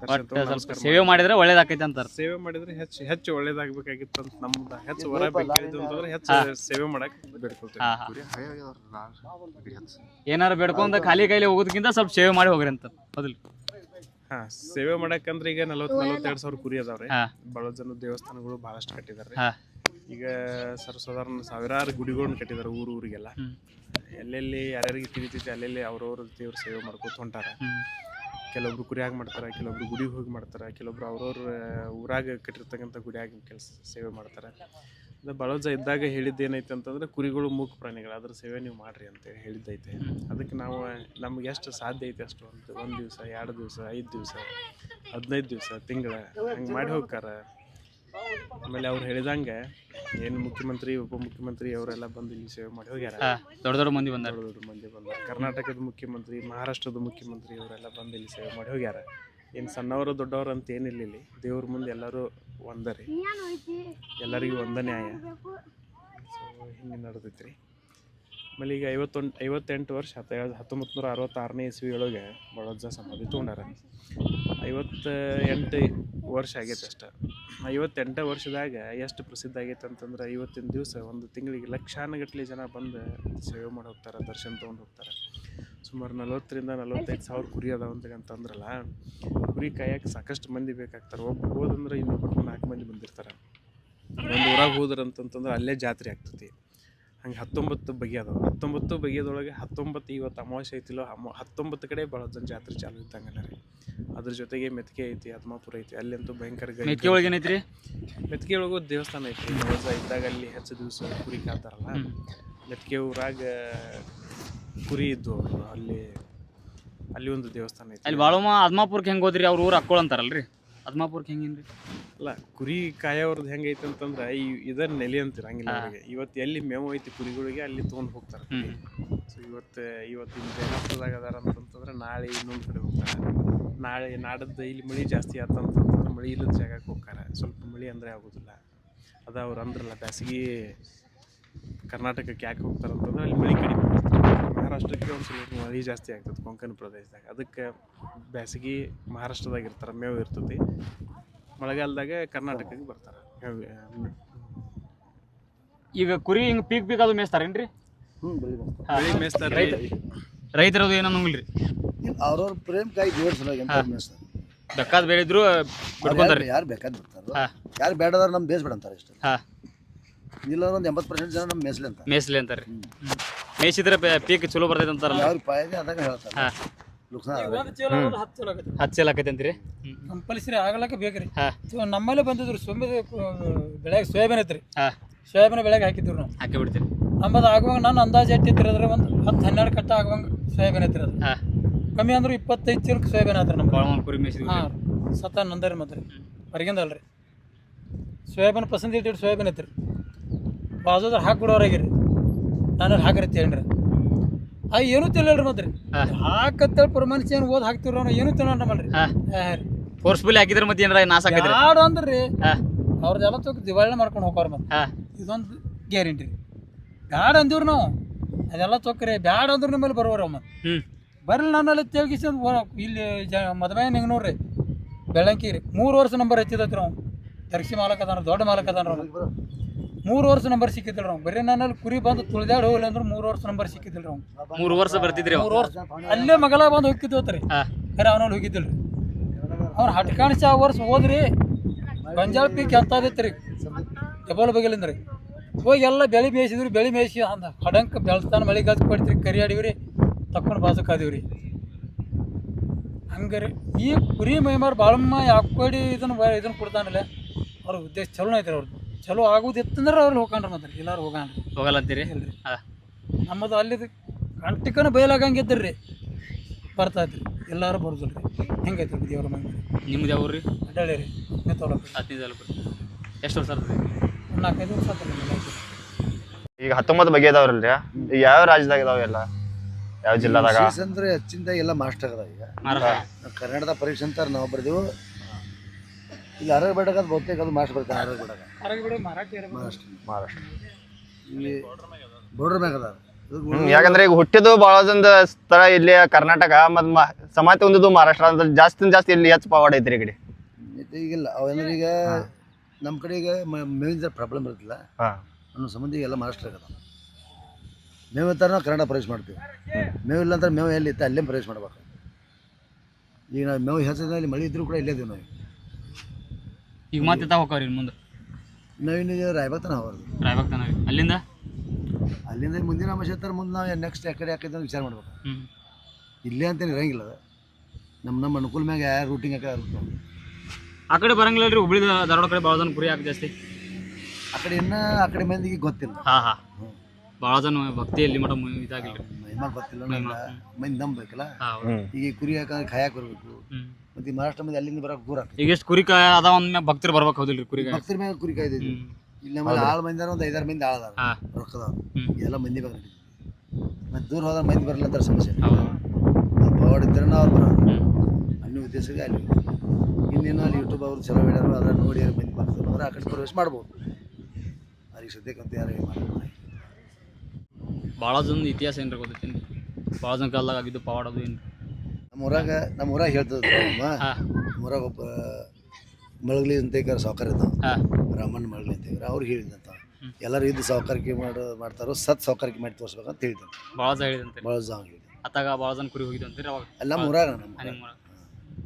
ದರ್ಶನ ಬಟ್ ತಗೊಂಡು ಸ್ವಲ್ಪ ನಮಸ್ಕಾರ ಸೇವೆ ಮಾಡಿದ್ರೆ ಒಳ್ಳೇದಾಕೈತಿ ಅಂತಾರ. ಸೇವೆ ಮಾಡಿದ್ರೆ ಹೆಚ್ಚು ಹೆಚ್ಚು ಒಳ್ಳೇದಾಗಬೇಕಾಗಿತ್ತು ಅಂತ ನಮ್ದು ಹೆಚ್ಚು ವರ ಬೇಕಿದ್ದು ಅಂತಂದ್ರೆ ಹೆಚ್ಚು ಸೇವೆ ಮಾಡಕ್ ಬೇಡ್ಕೊಳ್ತೀವಿ. ಹಾ ಹಾ. ಏನಾರು ಬೇಡ್ಕೊಂಡ ಖಾಲಿ ಕೈಲಿ ಹೋಗೋದಕ್ಕಿಂತ ಸ್ವಲ್ಪ ಸೇವೆ ಮಾಡಿ ಹೋಗ್ರಿ ಅಂತ ಹೌದಿಲ್ಲ ಹಾ ಸೇವೆ ಮಾಡಕಂದ್ರೆ ಈಗ ನಲವತ್ ನಲವತ್ತೆರಡು ಸಾವಿರ ಕುರಿ ಅದಾವ್ರಿ. ಹಾ. ಬಹಳ ಜನ ದೇವಸ್ಥಾನಗಳು ಬಹಳಷ್ಟು ಕಟ್ಟಿದಾರೆ. ಹಾ. ಈಗ ಸರ್ವಸಾಧಾರಣ ಸಾವಿರಾರು ಗುಡಿಗಳನ್ನ ಕಟ್ಟಿದಾರೆ ಊರು ಊರಿಗೆಲ್ಲ. ಎಲ್ಲೆಲ್ಲಿ ಯಾರ್ಯಾರಿಗೆ ತಿಳಿತೈತಿ ಅಲ್ಲೆಲ್ಲಿ ಅವ್ರವ್ರ ದೇವ್ರ ಸೇವೆ ಮಾಡ್ಕೊತ ಹೊಂಟಾರ. ಕೆಲವೊಬ್ರು ಕುರಿಯಾಗಿ ಮಾಡ್ತಾರೆ ಕೆಲವೊಬ್ರು ಗುಡಿಗೆ ಹೋಗಿ ಮಾಡ್ತಾರೆ ಕೆಲವೊಬ್ರು ಅವ್ರವ್ರ ಊರಾಗ ಕಟ್ಟಿರ್ತಕ್ಕಂಥ ಗುಡಿಯಾಗಿ ಕೆಲಸ ಸೇವೆ ಮಾಡ್ತಾರೆ. ಅದು ಬಳಜ ಇದ್ದಾಗ ಹೇಳಿದ್ದು ಏನೈತೆ ಅಂತಂದ್ರೆ ಕುರಿಗಳು ಮೂಕ ಪ್ರಾಣಿಗಳು ಅದ್ರ ಸೇವೆ ನೀವು ಮಾಡ್ರಿ ಅಂತ ಹೇಳಿದ್ದೈತೆ. ಅದಕ್ಕೆ ನಾವು ನಮ್ಗೆ ಎಷ್ಟು ಸಾಧ್ಯ ಐತೆ ಅಷ್ಟು ಅಂತ ಒಂದು ದಿವಸ ಎರಡು ದಿವಸ ಐದು ದಿವಸ ಹದಿನೈದು ದಿವಸ ತಿಂಗಳ ಹಂಗೆ ಮಾಡಿ ಹೋಗ್ತಾರ. ಆಮೇಲೆ ಅವ್ರು ಹೇಳಿದಂಗೆ ಏನು ಮುಖ್ಯಮಂತ್ರಿ ಉಪಮುಖ್ಯಮಂತ್ರಿ ಅವರೆಲ್ಲ ಬಂದು ಇಲ್ಲಿ ಸೇವೆ ಮಾಡಿ ಹೋಗ್ಯಾರ. ದೊಡ್ಡ ದೊಡ್ಡ ಮಂದಿ ಬಂದಾರ. ದೊಡ್ಡ ದೊಡ್ಡ ಮಂದಿ ಬಂದಾರ. ಕರ್ನಾಟಕದ ಮುಖ್ಯಮಂತ್ರಿ ಮಹಾರಾಷ್ಟ್ರದ ಮುಖ್ಯಮಂತ್ರಿ ಅವರೆಲ್ಲ ಬಂದು ಇಲ್ಲಿ ಸೇವೆ ಮಾಡಿ ಹೋಗ್ಯಾರ. ಏನು ಸಣ್ಣವರು ದೊಡ್ಡವರು ಅಂತ ಏನಿಲ್ಲ ದೇವ್ರ ಮುಂದೆ ಎಲ್ಲರೂ ಒಂದರಿ. ಎಲ್ಲರಿಗೂ ಒಂದ ನ್ಯಾಯ. ಸೊ ಹಿಂಗೆ ನಡೆದೈತಿ ರೀ ಆಮೇಲೆ ಈಗ ಐವತ್ತೊಂದು ಐವತ್ತೆಂಟು ವರ್ಷ, ಹತ್ತು ಹತ್ತೊಂಬತ್ತು ನೂರ ಅರವತ್ತಾರನೇ ಇಸ್ವಿ ಒಳಗೆ ಬಳಜ್ಜ ಸಮಾಧಿ ತೊಗೊಂಡಾರ. ಐವತ್ತ ಎಂಟು ವರ್ಷ ಆಗೈತೆ ಅಷ್ಟೆ. ಐವತ್ತೆಂಟು ವರ್ಷದಾಗ ಎಷ್ಟು ಪ್ರಸಿದ್ಧ ಆಗೈತೆ ಅಂತಂದ್ರೆ ಇವತ್ತಿನ ದಿವಸ ಒಂದು ತಿಂಗಳಿಗೆ ಲಕ್ಷಾನುಗಟ್ಟಲೆ ಜನ ಬಂದು ಸೇವೆ ಮಾಡಿ ಹೋಗ್ತಾರೆ, ದರ್ಶನ ತೊಗೊಂಡು ಹೋಗ್ತಾರೆ. ಸುಮಾರು ನಲವತ್ತರಿಂದ ನಲವತ್ತೈದು ಸಾವಿರ ಕುರಿ ಅದಾವ ಅಂತ ಅಂತಂದ್ರಲ್ಲ ಕುರಿ ಕಾಯಕ್ಕೆ ಸಾಕಷ್ಟು ಮಂದಿ ಬೇಕಾಗ್ತಾರೆ. ಒಬ್ಬ ಹೋದಂದ್ರೆ ಇನ್ನೊಬ್ಬರು ನಾಲ್ಕು ಮಂದಿ ಬಂದಿರ್ತಾರೆ. ಒಂದು ಊರಾಗ ಹೋದ್ರೆ ಅಂತಂತಂದ್ರೆ ಅಲ್ಲೇ ಜಾತ್ರೆ ಆಗ್ತೈತಿ. ಹಂಗೆ ಹತ್ತೊಂಬತ್ತು ಅದಾವ. ಹತ್ತೊಂಬತ್ತು ಬಗೆಯದೊಳಗೆ ಹತ್ತೊಂಬತ್ತು ಇವತ್ತು ಅಮಾವಾಸ್ಯೆ ಐತಿಲ್ಲೋ ಅಮ ಹತ್ತೊಂಬತ್ತು ಕಡೆ ಭಾಳ ಜನ ಜಾತ್ರೆ ಚಾಲು ಇದ್ದಂಗಲ್ಲ ರೀ. ಅದ್ರ ಜೊತೆಗೆ ಮೆತ್ಕೆ ಐತಿ ಹದ್ಮಾಪುರ ಐತಿ. ಅಲ್ಲಂತೂ ಭಯಂಕರ ಗೈ- ಒಳಗೆ ಏನೈತಿ ರೀ ಒಳಗೂ ದೇವಸ್ಥಾನ ಐತಿ ಇದ್ದಾಗ ಅಲ್ಲಿ ಹೆಚ್ಚು ದಿವಸ ಕುರಿ ಕಾತಾರಲ್ಲ. ಮೆತ್ಕೆ ಊರಾಗ ಕುರಿ ಇದ್ದು ಅವ್ರು ಅಲ್ಲಿ ಅಲ್ಲಿ ಒಂದು ದೇವಸ್ಥಾನ ಐತಿ. ಅಲ್ಲಿ ಬಾಳಮ್ಮ ಅದ್ಮಾಪುರ್ಗೆ ಹೆಂಗ್ ಹೋದ್ರಿ? ಅವ್ರ ಊರು ಅಕ್ಕೋಳ ಅಂತಾರಲ್ರಿ? ಅದ್ಮಾಪುರ್ಗೆ ಹೆಂಗೇನ್ರಿ ಅಲ್ಲ ಕುರಿ ಕಾಯೋರ್ದು ಹೆಂಗೈತೆ ಅಂತಂದ್ರೆ ಈ ಇದರ ನೆಲೆ ಅಂತಿರಂಗಿಲ್ಲ ಹಾ. ಇವತ್ತು ಎಲ್ಲಿ ಮೇವು ಐತಿ ಕುರಿಗಳಿಗೆ ಅಲ್ಲಿ ತೊಗೊಂಡು ಹೋಗ್ತಾರೆ ಸೊ ಇವತ್ತು ಇವತ್ತಿನ ಜೈನಪುರದಾಗ ಅದಾರ ಅಂತಂತಂದ್ರೆ ನಾಳೆ ಇನ್ನೊಂದು ಕಡೆ ಹೋಗ್ತಾರೆ. ನಾಳೆ ನಾಡದ್ದು ಇಲ್ಲಿ ಮಳೆ ಜಾಸ್ತಿ ಆತಂತಂದ್ರೆ ಮಳೆ ಇಲ್ಲದ ಜಾಗಕ್ಕೆ ಹೋಗ್ತಾರೆ. ಸ್ವಲ್ಪ ಮಳೆ ಅಂದರೆ ಆಗೋದಿಲ್ಲ. ಅದ ಅವ್ರು ಅಂದ್ರಲ್ಲ ಬ್ಯಾಸಗಿ ಕರ್ನಾಟಕಕ್ಕೆ ಯಾಕೆ ಹೋಗ್ತಾರೆ ಅಂತಂದ್ರೆ ಅಲ್ಲಿ ಮಳೆ ಕಡಿಮೆ. ಮಹಾರಾಷ್ಟ್ರಕ್ಕೆ ಒಂದು ಸ್ವಲ್ಪ ಮಳೆ ಜಾಸ್ತಿ ಆಗ್ತದೆ ಕೊಂಕಣ ಪ್ರದೇಶದಾಗ. ಅದಕ್ಕೆ ಬ್ಯಾಸಗಿ ಮಹಾರಾಷ್ಟ್ರದಾಗ ಇರ್ತಾರೆ ಮೇವು ಇರ್ತೈತಿ. ಮಳೆಗಾಲದಾಗ ಕರ್ನಾಟಕಕ್ಕೆ ಬರ್ತಾರೆ ಈಗ ಕುರಿ ಹಿಂಗೆ ಪೀಕ್ ಪೀಕ್ ಅದು ರೈತರು ಮೇಯಿಸ್ತಾರೆ. ರೈತರದು ಏನೋ ನಂಗಿಲ್ರಿ? ಅವ್ರವ್ರ ಪ್ರೇಮ್ ಕಾಯಿ ದೇವ್ರ ಸಲುವಾಗಿ ಎಂತ ಮೇಯಿಸ್ತಾರೆ. ಬೇಕಾದ್ ಬೆಳೆದ್ರು ಬಿಡ್ಕೊಂತಾರ್ರಿ ಯಾರು ಬೇಕಾದ್ ಬರ್ತಾರೆ ಯಾರು ಬೇಡದಾರ ನಮ್ಮ ಬೇಸ್ ಬಿಡಂತಾರೆ ಅಂತಾರೆ ಇಷ್ಟ ಹಾ. ಇಲ್ಲ ಒಂದು ಎಂಬತ್ತು ಪರ್ಸೆಂಟ್ ಜನ ನಮ್ಮ ಮೇಸ್ಲಿ ಅಂತ ಮೇಯ್ಸ್ಲಿ ಅಂತಾರ್ರಿ. ಮೇಯ್ಸಿದ್ರೆ ಪೀಕ್ ಚಲೋ ಬರ್ತೈತೆ ಅಂತಾರಲ್ಲ. ಅವ್ರ ಪಾಯದೆ ಅದಾಗ ಹೇಳ್ತಾರೆ. ಹಾ. ಲುಕ್ಸಾನ ಒಂದು ಚೀಲ ಹೋದ್ರೆ ಹತ್ತು ಚೀಲ ಆಗತ್ತೆ. ಹತ್ತು ಚೀಲ ಆಕೈತೆ ಅಂತೀರಿ? ಕಂಪಲ್ಸರಿ ಆಗಲಕ್ಕ ಬೇಕ್ರಿ. ನಮ್ಮಲ್ಲಿ ಸೊ ನಮ್ಮಲ್ಲೇ ಬಂದಿದ್ರು ಸೊಂಬೆ ಬೆಳೆಗೆ ಸೋಯಾಬೀನ್ ಐತ್ರಿ. ಹಾ. ಸೋಯಾಬೀನ್ ಬೆಳೆಗೆ ಹಾಕಿದ್ರು ನಾವು. ಹಾಕಿ ಬಿಡ್ತೀರಿ ನಮ್ಮದು ಆಗುವಾಗ ನಾನು ಅಂದಾಜು ಎಟ್ಟಿತ್ತಿರ ಅದ್ರ ಒಂದು ಹತ್ತು ಹನ್ನೆರಡು ಕಟ್ಟ ಆಗುವಂಗ ಸೋಯಾಬೀನ್ ಐತ್ರಿ ಅದು. ಹಾ. ಕಮ್ಮಿ ಅಂದ್ರೆ ಇಪ್ಪತ್ತೈದು ಚೀಲಕ್ಕೆ ಸೋಯಾಬೀನ್ ಆತ್ರಿ ನಮ್ಮ ಭಾಳ ಕುರಿ ಮೇಸಿ ಹಾಂ. ಸತ ನಂದರಿ ಮತ್ತೆ ಹೊರಗಿಂದ ಅಲ್ರಿ ಸೋಯಾಬೀನ್ ಪಸಂದ್ ಇಟ್ಟಿಟ್ಟು ಸೋಯಾಬೀನ್ ಐತ್ರಿ. ಬಾಜುದ್ರ ಹಾಕಿ ಬಿಡೋರಾಗಿರಿ ನಾನು ಹಾಕ್ರಿ ತೇಳ್ರಿ ಆ ಏನೂ ತಿಳಿಯಲ್ರಿ ಮತ್ತೆ ರೀ. ಹಾಕತ್ತೇಳಿ ಪ್ರಮಾಣಿಸಿ ಏನು ಓದ್ ಹಾಕ್ತಿವ್ರಿ ಏನು ಏನೂ ತಿಳಿಯಲ್ಲ ನಮ್ಮಲ್ರಿ ಫೋರ್ಸ್ಫುಲ್ ಹಾಕಿದ್ರೆ ಮತ್ತೆ ಏನಾರ ನಾಶ ಯಾರು ಅಂದ್ರಿ ಅವ್ರದೆಲ್ಲ ಅವ್ರದ್ದೆಲ್ಲ ತೋಕ್ ದಿವಾಳಿ ಮಾಡ್ಕೊಂಡು ಹೋಗೋರು ಮತ್ತೆ. ಇದೊಂದು ಗ್ಯಾರಂಟಿ. ರೀ ಬ್ಯಾಡ ಅಂದಿವ್ರಿ ನಾವು. ಅದೆಲ್ಲ ತೊಕ್ರಿ ಬ್ಯಾಡ ಅಂದ್ರೆ ನಿಮ್ಮಲ್ಲಿ ಬರೋರು ಅಮ್ಮ ಬರಲಿ ನನ್ನಲ್ಲಿ ತೆಗಿಸಿ ಇಲ್ಲಿ ಜ ಮದುವೆ ನಿಂಗೆ ನೋಡ್ರಿ ಬೆಳಂಕಿ ರೀ. ಮೂರು ವರ್ಷ ನಂಬರ್ ಹೆಚ್ಚಿದ್ರು ನಾವು ತರ್ಸಿ ಮಾಲಕ್ ಅದಾನ ದೊಡ್ಡ ಮಾಲಕ್ ಅದಾನ ಮೂರು ವರ್ಷ ನಂಬರ್ ಸಿಕ್ಕಿದ್ರಿ ನಾವು ಬರೀ ನನ್ನಲ್ಲಿ ಕುರಿ ಬಂದು ತುಳಿದಾಡ್ ಹೋಗ್ಲಿ ಅಂದ್ರೆ ಮೂರು ವರ್ಷ ನಂಬರ್ ಸಿಕ್ಕಿದ್ರಿ ನಾವು ಮೂರು ವರ್ಷ ಬರ್ತಿದ್ರಿ ಅವ ಮೂರು ವರ್ಷ. ಅಲ್ಲೇ ಮಗಳ ಬಂದು ಹೋಗಿದ್ದೋತ್ರಿ ಕರೆ ಖರೆ ಅವನಲ್ಲಿ ಹೋಗಿದ್ದಿಲ್ರಿ. ಅವ್ನು ಹಟ್ಕಾಣಿಸಿ ಆ ವರ್ಷ ಹೋದ್ರಿ. ಗಂಜಾಳ ಪೀಕ್ ಎಂತದಿತ್ತು ರೀ ಡಬಲ್ ಬಗಲಿಂದ ರೀ ಹೋಗಿ ಎಲ್ಲ ಬೆಳೆ ಮೇಯಿಸಿದ್ರಿ ಬೆಳೆ ಮೇಯಿಸಿ ಅಂದ. ಹಡಂಕ ಬೆಳ್ತಾನ ಮಳೆ ಗಾಜ್ ಕೊಡ್ತೀರಿ ಕರಿ ಆಡಿವ್ರಿ. ತಕೊಂಡು ಬಾಸಕ್ಕಾದೀವ್ರಿ ಹಂಗಾರಿ. ಈ ಕುರಿ ಮೈಮಾರ್ ಬಾಳಮ್ಮ ಯಾಕೋಡಿ ಇದನ್ನು ಇದನ್ನ ಕೊಡ್ತಾನಲ್ಲ. ಅವ್ರ ಉದ್ದೇಶ ಚಲೋ ಐತ್ರಿ ಅವ್ರದ್ದು ಚಲೋ ಆಗುದಿತ್ತಂದ್ರೆ ಅವ್ರು ಹೋಗ್ಕೊಂಡ್ರಿ ಮತ್ತೆ ಎಲ್ಲಾರು ಹೋಗಾಣ್ರಿ ಹೋಗಲ್ಲ ಅಂತೀರಿ ಇಲ್ರಿ. ಹಾ ನಮ್ಮದು ಅಲ್ಲಿದು ಕಂಟಿಕನ ಬಯಲಾಗಂಗಿದ್ರಿ ರೀ ಇದ್ರಿ. ಎಲ್ಲಾರು ಬರೋದಿಲ್ಲ ರೀ ಹೆಂಗೈತ್ರಿ ದೇವ್ರ ಮಂದಿ ನಿಮ್ದು ಯಾವ ರೀ. ಅಡ್ಡಾಳಿ ರೀ ಹದಿನೈದು ಎಷ್ಟು ವರ್ಷ ಆಗ್ತದೆ ನಾಲ್ಕೈದು ವರ್ಷ ಈಗ ಹತ್ತೊಂಬತ್ತು ಬಗೆ ಇದಾವ್ರಲ್ರಿ ಈಗ ಯಾವ ರಾಜ್ಯದಾಗ ಇದಾವ ಎಲ್ಲ? ಯಾವ ಜಿಲ್ಲಾದಾಗ? ಅಂದ್ರೆ ಹೆಚ್ಚಿಂದ ಎಲ್ಲ ಮಾಸ್ಟರ್ ಅದ ಈಗ. ಕರ್ನಾಟಕ ಕನ್ನಡದ ಪರೀಕ್ಷೆ ಅಂತಾರೆ ನಾವು ಬರ್ದೇವು ಇಲ್ಲಿ ಅರಗ ಬೇಡಕ್ಕೆ ಅದು ಬಹುತೇಕ ಅದು ಮಾಸ್ಟರ್ ಬರ್ತಾರೆ ಅರಗ ಬೇಡ ಹೊರಗೆ ಬಿಡು ಮಹಾರಾಷ್ಟ್ರ ಮಹಾರಾಷ್ಟ್ರ ಇಲ್ಲಿ ಬೋರ್ಡರ್ ಮ್ಯಾಗ ಅದ ಇದು ಹ್ಮ್ ಯಾಕಂದ್ರೆ ಈಗ ಹುಟ್ಟಿದ್ದು ಭಾಳ ಜನ ಸ್ಥಳ ಇಲ್ಲಿ ಕರ್ನಾಟಕ ಮತ್ ಮ- ಸಮಾತಿ ಹೊಂದಿದ್ದು ಮಹಾರಾಷ್ಟ್ರ ಅಂದ್ರೆ ಜಾಸ್ತಿ ಜಾಸ್ತಿ ಇಲ್ಲಿ ಹೆಚ್ಚು ಪವಾಡ ಐತ್ರಿ ಈ ಕಡೆ. ಮತ್ತೆ ಈಗಿಲ್ಲ ಅವಂದ್ರೆ ಈಗ ನಮ್ಮ ಕಡೆ ಈಗ ಮ- ಮೇವಿನ ಪ್ರಾಬ್ಲಮ್ ಇರ್ತಿಲ್ಲ ಹಾ. ಅನ್ನೋ ಸಂಬಂಧ ಎಲ್ಲ ಮಹಾರಾಷ್ಟ್ರ ಆಗದ ಮೇವು ಇರ್ತಾರೆ ನಾವು ಕನ್ನಡ ಪ್ರವೇಶ ಮಾಡ್ತೀವಿ. ಮೇವು ಇಲ್ಲ ಅಂದ್ರೆ ಮೇವು ಎಲ್ಲಿ ಇತ್ತು ಅಲ್ಲೇ ಪ್ರವೇಶ ಮಾಡ್ಬೇಕು. ಈಗ ನಾವು ಮೇವು ಹೆಚ್ಚಿದ್ರೆ ಅಲ್ಲಿ ಮಳೆ ಇದ್ರೂ ಕೂಡ ಇಲ್ಲೇ ಇದೀವಿ ನಾವು ಈಗ. ಮತ್ತೆ ತಾ ಇನ್ನು ಮುಂದೆ? ನವೀನ ರಾಯಬಾಗ್ ತನಕ ಹೋಗೋದು ರಾಯಬಾಗ್ ತನ ಅಲ್ಲಿಂದ? ಅಲ್ಲಿಂದ ಮುಂದಿನ ಅಂಶ ಇರ್ತಾರೆ ಮುಂದೆ ನಾವು ನೆಕ್ಸ್ಟ್ ಎಕಡೆ ಯಾಕೆ ಅಂತ ವಿಚಾರ ಮಾಡ್ಬೇಕು. ಇಲ್ಲೇ ಅಂತೇನು ಇರಂಗಿಲ್ಲ ಅದು. ನಮ್ಮ ನಮ್ಮ ಅನುಕೂಲ ಮ್ಯಾಗ ಯಾರು ರೂಟಿಂಗ್ ಯಾಕೆ ಆ ಕಡೆ ಬರಂಗಿಲ್ಲ ರೀ ಹುಬ್ಳಿ ಧಾರವಾಡ ಕಡೆ ಭಾಳ ಜನ ಕುರಿ ಹಾಕಿ ಜಾಸ್ತಿ. ಆ ಕಡೆ ಇನ್ನೂ ಆ ಕಡೆ ಮಂದಿಗೆ ಗೊತ್ತಿಲ್ಲ. ಹಾ ಹಾ. ಭಾಳ ಜನ ಭಕ್ತಿ ಎಲ್ಲಿ ಮೇಡಮ್ ಇದಾಗಿಲ್ಲ. ಮೈಮಾರ್ ಗೊತ್ತಿಲ್ಲ ಮೈ ಮಂದಿ ನಂಬಬೇಕಲ್ಲ ಹಾ ಹೌದು. ಈಗ ಕುರಿ ಹಾಕಂದ್ರೆ ಕಾಯಕ್ಕೆ ಬರಬೇಕು. ಮತ್ತು ಮಹಾರಾಷ್ಟ್ರ ಮಂದಿ ಅಲ್ಲಿಂದ ಬರೋಕೆ ದೂರ ಆಗ್ತದೆ. ಈಗ ಎಷ್ಟು ಕುರಿಕಾಯ ಅದಾವ ಅಂದ್ಮೇಲೆ ಭಕ್ತರು ಬರ್ಬೇಕು ಹೌದಿಲ್ರಿ ಕುರಿ ಕಾಯ ಭಕ್ತರ ಮ್ಯಾಗ ಕುರಿ ಹ್ಮ್. ಇಲ್ಲಿ ನಮ್ಮಲ್ಲಿ ಆಳು ಮಂದಿ ಒಂದು ಐದಾರು ಮಂದಿ ಆಳದಾರ. ಹಾ. ರೊಕ್ಕದ ಹ್ಮ್. ಎಲ್ಲ ಮಂದಿ ಬೇಕು ಮತ್ತೆ ದೂರ ಹೋದ್ರೆ ಮಂದಿ ಬರಲ್ಲ ಅಂತ ಸಮಸ್ಯೆ. ಹೌದು. ಪವಾಡ ಇದ್ದರೆ ಅವ್ರು ಬರೋರು. ಅನ್ನೋ ಉದ್ದೇಶಕ್ಕೆ ಅಲ್ಲಿ ಇನ್ನೇನು ಅಲ್ಲಿ ಯೂಟ್ಯೂಬ್ ಅವರು ಚಲೋ ಹೇಳೋರು ಅದನ್ನ ನೋಡಿ ಯಾರು ಮಂದಿ ಬರ್ತದೆ ಅಂದ್ರೆ ಆ ಕಡೆ ಪ್ರವೇಶ ಮಾಡ್ಬೋದು. ಅವ್ರಿಗೆ ಸದ್ಯಕ್ಕೆ ಅಂತ ಯಾರು ಮಾಡ್ತಾರೆ ಭಾಳ ಜನ ಇತಿಹಾಸ ಏನ್ರಿ ಗೊತ್ತೈತಿ ಭಾಳ ಜನ ಕಾಲದಾಗ ಆಗಿದ್ದು ಪವಾಡದು ಏನು ನಮ್ಮ ಊರಾಗ ನಮ್ಮ ಊರಾಗ ಹೇಳ್ತದ ನಮ್ಮ ಹಾ. ನಮ್ಮ ಊರಾಗ ಒಬ್ಬ ಮಳಗಲಿ ಅಂತ ಈಗ ಸಾವುಕಾರ ಇದ್ದಾವ. ಹಾ. ರಾಮಣ್ಣ ಮಳಗಲಿ ಅಂತ ಅವ್ರು ಅವ್ರಿಗೆ ಹೇಳಿದಂತ ಎಲ್ಲರೂ ಇದು ಸಾವುಕಾರಿಕೆ ಮಾಡೋ ಮಾಡ್ತಾರೋ ಸತ್ ಸಾವುಕಾರಿಕೆ ಮಾಡಿ ತೋರಿಸ್ಬೇಕಂತ ಹೇಳಿದ್ರು. ಭಾಳ ಜನ ಹೇಳಿದಂತೆ ಭಾಳ ಜನ ಹೇಳಿದ್ರು. ಅತ್ತಾಗ ಭಾಳ ಜನ ಕುರಿ ಹೋಗಿದ್ದು ಅಂತೀರಿ ಅವಾಗ? ಅಲ್ಲಿ ನಮ್ಮ ಊರಾಗ ನಮ್ಮ.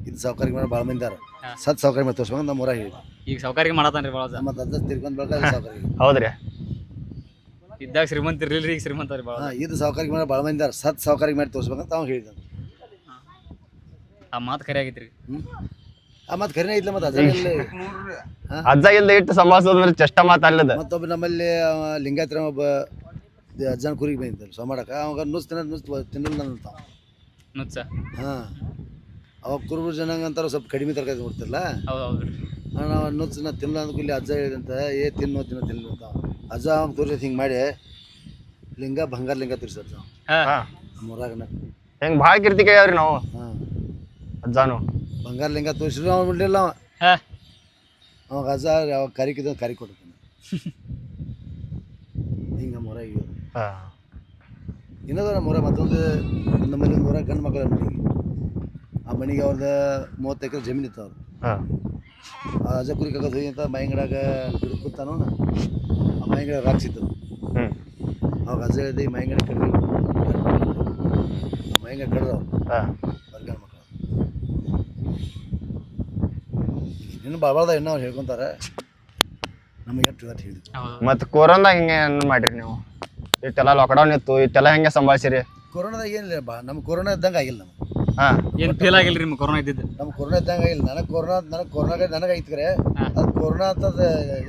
ಇದು ಸಾವುಕಾರಿಕೆ ಮಾಡಿ ಭಾಳ ಮಂದಿ ಅದಾರ ಸತ್ ಸಾವುಕಾರಿ ಮಾಡಿ ತೋರಿಸ್ಬೇಕಂತ ನಮ್ಮ ಊರಾಗ ಹೇಳಿದ್ರು. ಈಗ ಸಾವುಕಾರಿಕೆ ಮಾಡತಾನ್ರಿ ಭಾಳ ಜನ. ಮತ್ತೆ ಅದ ತಿರ್ಕೊಂಡ್ ಬೆಳಕ ಸಾವುಕಾರಿಗೆ ಹೌದ್ರಿ. ಇದ್ದಾಗ ಶ್ರೀಮಂತ ಇರ್ಲಿಲ್ಲ ಈಗ ಶ್ರೀಮಂತ ರೀ ಭಾಳ ಇದು ಸಾವುಕಾರಿಕೆ ಮಾಡಿ ಭಾಳ ಮಂದಿ ಅದಾರ ಸತ್ ಸಾವುಕಾರಿಕೆ ಮಾಡಿ ತೋರಿಸ್ಬೇಕಂತ ಅವ್ನು ಹೇಳಿದ ಆ ಮಾತು ಕರೆ ಆಗೈತ್ರಿ. ಹ್ಞೂ ಆ ಮತ್ತು ಖರೀನೇ ಇದ್ಲ ಮತ್ತೆ ಅದ್ರಲ್ಲಿ ಅಜ್ಜ ಇಲ್ದ ಇಟ್ಟು ಸಂಭಾಷಿಸೋದ್ ಅಂದ್ರೆ ಚಷ್ಟ ಮಾತು ಅಲ್ಲದ. ಮತ್ತೊಬ್ಬ ನಮ್ಮಲ್ಲಿ ಅವ ಲಿಂಗಾಯತರ ಒಬ್ಬ ದ- ಅಜ್ಜನ ಕುರಿಗೆ ಬಂದಿದ್ದ ಸೋಮಾಡಕ ಅವಾಗ ನುಸ್ ತಿನ್ನ ನುಸ್ ತಿನ್ನಲ್ಲ ಅಂತ ನುಚ್ಚ ಹಾಂ. ಅವಾಗ ಕುರುಬ ಜನಾಂಗ ಅಂತಾರ ಸ್ವಲ್ಪ ಕಡಿಮೆ ತರಕಾರಿ ಕೊಡ್ತಿರಲ್ಲ ಹೌದು ಹೌದು ರೀ ನಾವು ನುಚ್ಚ ತಿನ್ನಲ್ಲ ಅಂದ್ಕೂ ಇಲ್ಲಿ ಅಜ್ಜ ಹೇಳಿದಂತ ಏ ತಿನ್ನೋ ತಿನ್ನೋ ತಿನ್ನು ಅಂತ. ಅಜ್ಜ ಅವ್ನು ತೋರಿಸಿ ಹಿಂಗೆ ಮಾಡಿ ಲಿಂಗ ಬಂಗಾರ ಲಿಂಗ ತೋರಿಸಜ್ಜ ಹಾ. ಹಾ. ನಮ್ಮ ಊರಾಗನ ಹೆಂಗ್ ಭಾಳ ಕೀರ್ತಿ ಅವ್ರಿ ನಾವು. ಹಾಂ. ಅಜ್ಜಾನು ಬಂಗಾರ ಲಿಂಗ ತೋರಿಸಿದ್ರು ಅವ್ನು ಬಿಡಲಿಲ್ಲ ಅವ. ಹಾ. ಅವ ಗಜ ಯಾವ ಕರಿಕಿದ ಕರಿ ಕೊಡ್ತಾನೆ. [laughs] ಹಿಂಗೆ ಮೊರ ಇವ್ರು ಹಾ. ಇನ್ನದ ಮೊರ ಮತ್ತೊಂದು ನಮ್ಮಲ್ಲಿ ಒಂದು ಮೊರ ಗಂಡು ಮಕ್ಕಳ ಮನೆಗೆ. ಆ ಮನೆಗೆ ಅವ್ರದ್ದು ಮೂವತ್ತು ಎಕರೆ ಜಮೀನು ಇತ್ತು ಅವ್ರು ಹಾ. ಆ ಅಜ್ಜ ಕುರಿ ಕಗದು ಹೋಗಿ ಅಂತ ಮೈಂಗಡಾಗ ಗಿಡ ಕೂತಾನೋ ಆ ಮೈಂಗಡ ರಾಕ್ಸಿತ್ತು ಹ್ಞೂ ಅವಾಗ ಅಜ್ಜ ಹೇಳ್ದೆ ಈ ಮೈಂಗಡ ಕಡಿಮೆ ಮೈಂಗಡ ಕಡ್ದವ್ರು ಹಾ ಅವ್ರ ಗಂಡು ಮಕ್ಕಳು ಇನ್ನು ಬಾಬಾದ ಇನ್ನೂ ಅವ್ರು ಹೇಳ್ಕೊಂತಾರೆ. ನಮಗೆ ಎಷ್ಟು ಇವತ್ತು ಹೇಳಿದ್ರು. ಮತ್ತೆ ಮತ್ ಕೊರೋನಾದಾಗ ಹಿಂಗೆ ಏನ್ ಮಾಡ್ರಿ ನೀವು? ಇಷ್ಟೆಲ್ಲ ಲಾಕ್ಡೌನ್ ಇತ್ತು ಇಷ್ಟೆಲ್ಲ ಹೆಂಗೆ ಸಂಭಾಳಿಸಿರಿ? ಕೊರೋನಾದಾಗ ಏನಿಲ್ಲ ಬಾ ನಮ್ಮ ಕೊರೋನಾ ಇದ್ದಂಗೆ ಆಗಿಲ್ಲ ನಮ್ಗೆ. ಹಾಂ. ಏನು ಫೇಲ್ ರೀ ನಿಮ್ಗೆ ಕೊರೋನಾ ಇದ್ದಿದ್ದು? ನಮ್ಮ ಕೊರೋನಾ ಇದ್ದಂಗೆ ಆಗಿಲ್ಲ. ನನಗೆ ಕೊರೋನಾ ನನಗೆ ಕೊರೋನಾಗ ನನಗೆ ಐತಿ ಕರೆ ಹಾ. ಅದು ಕೊರೋನಾ ಅಂತ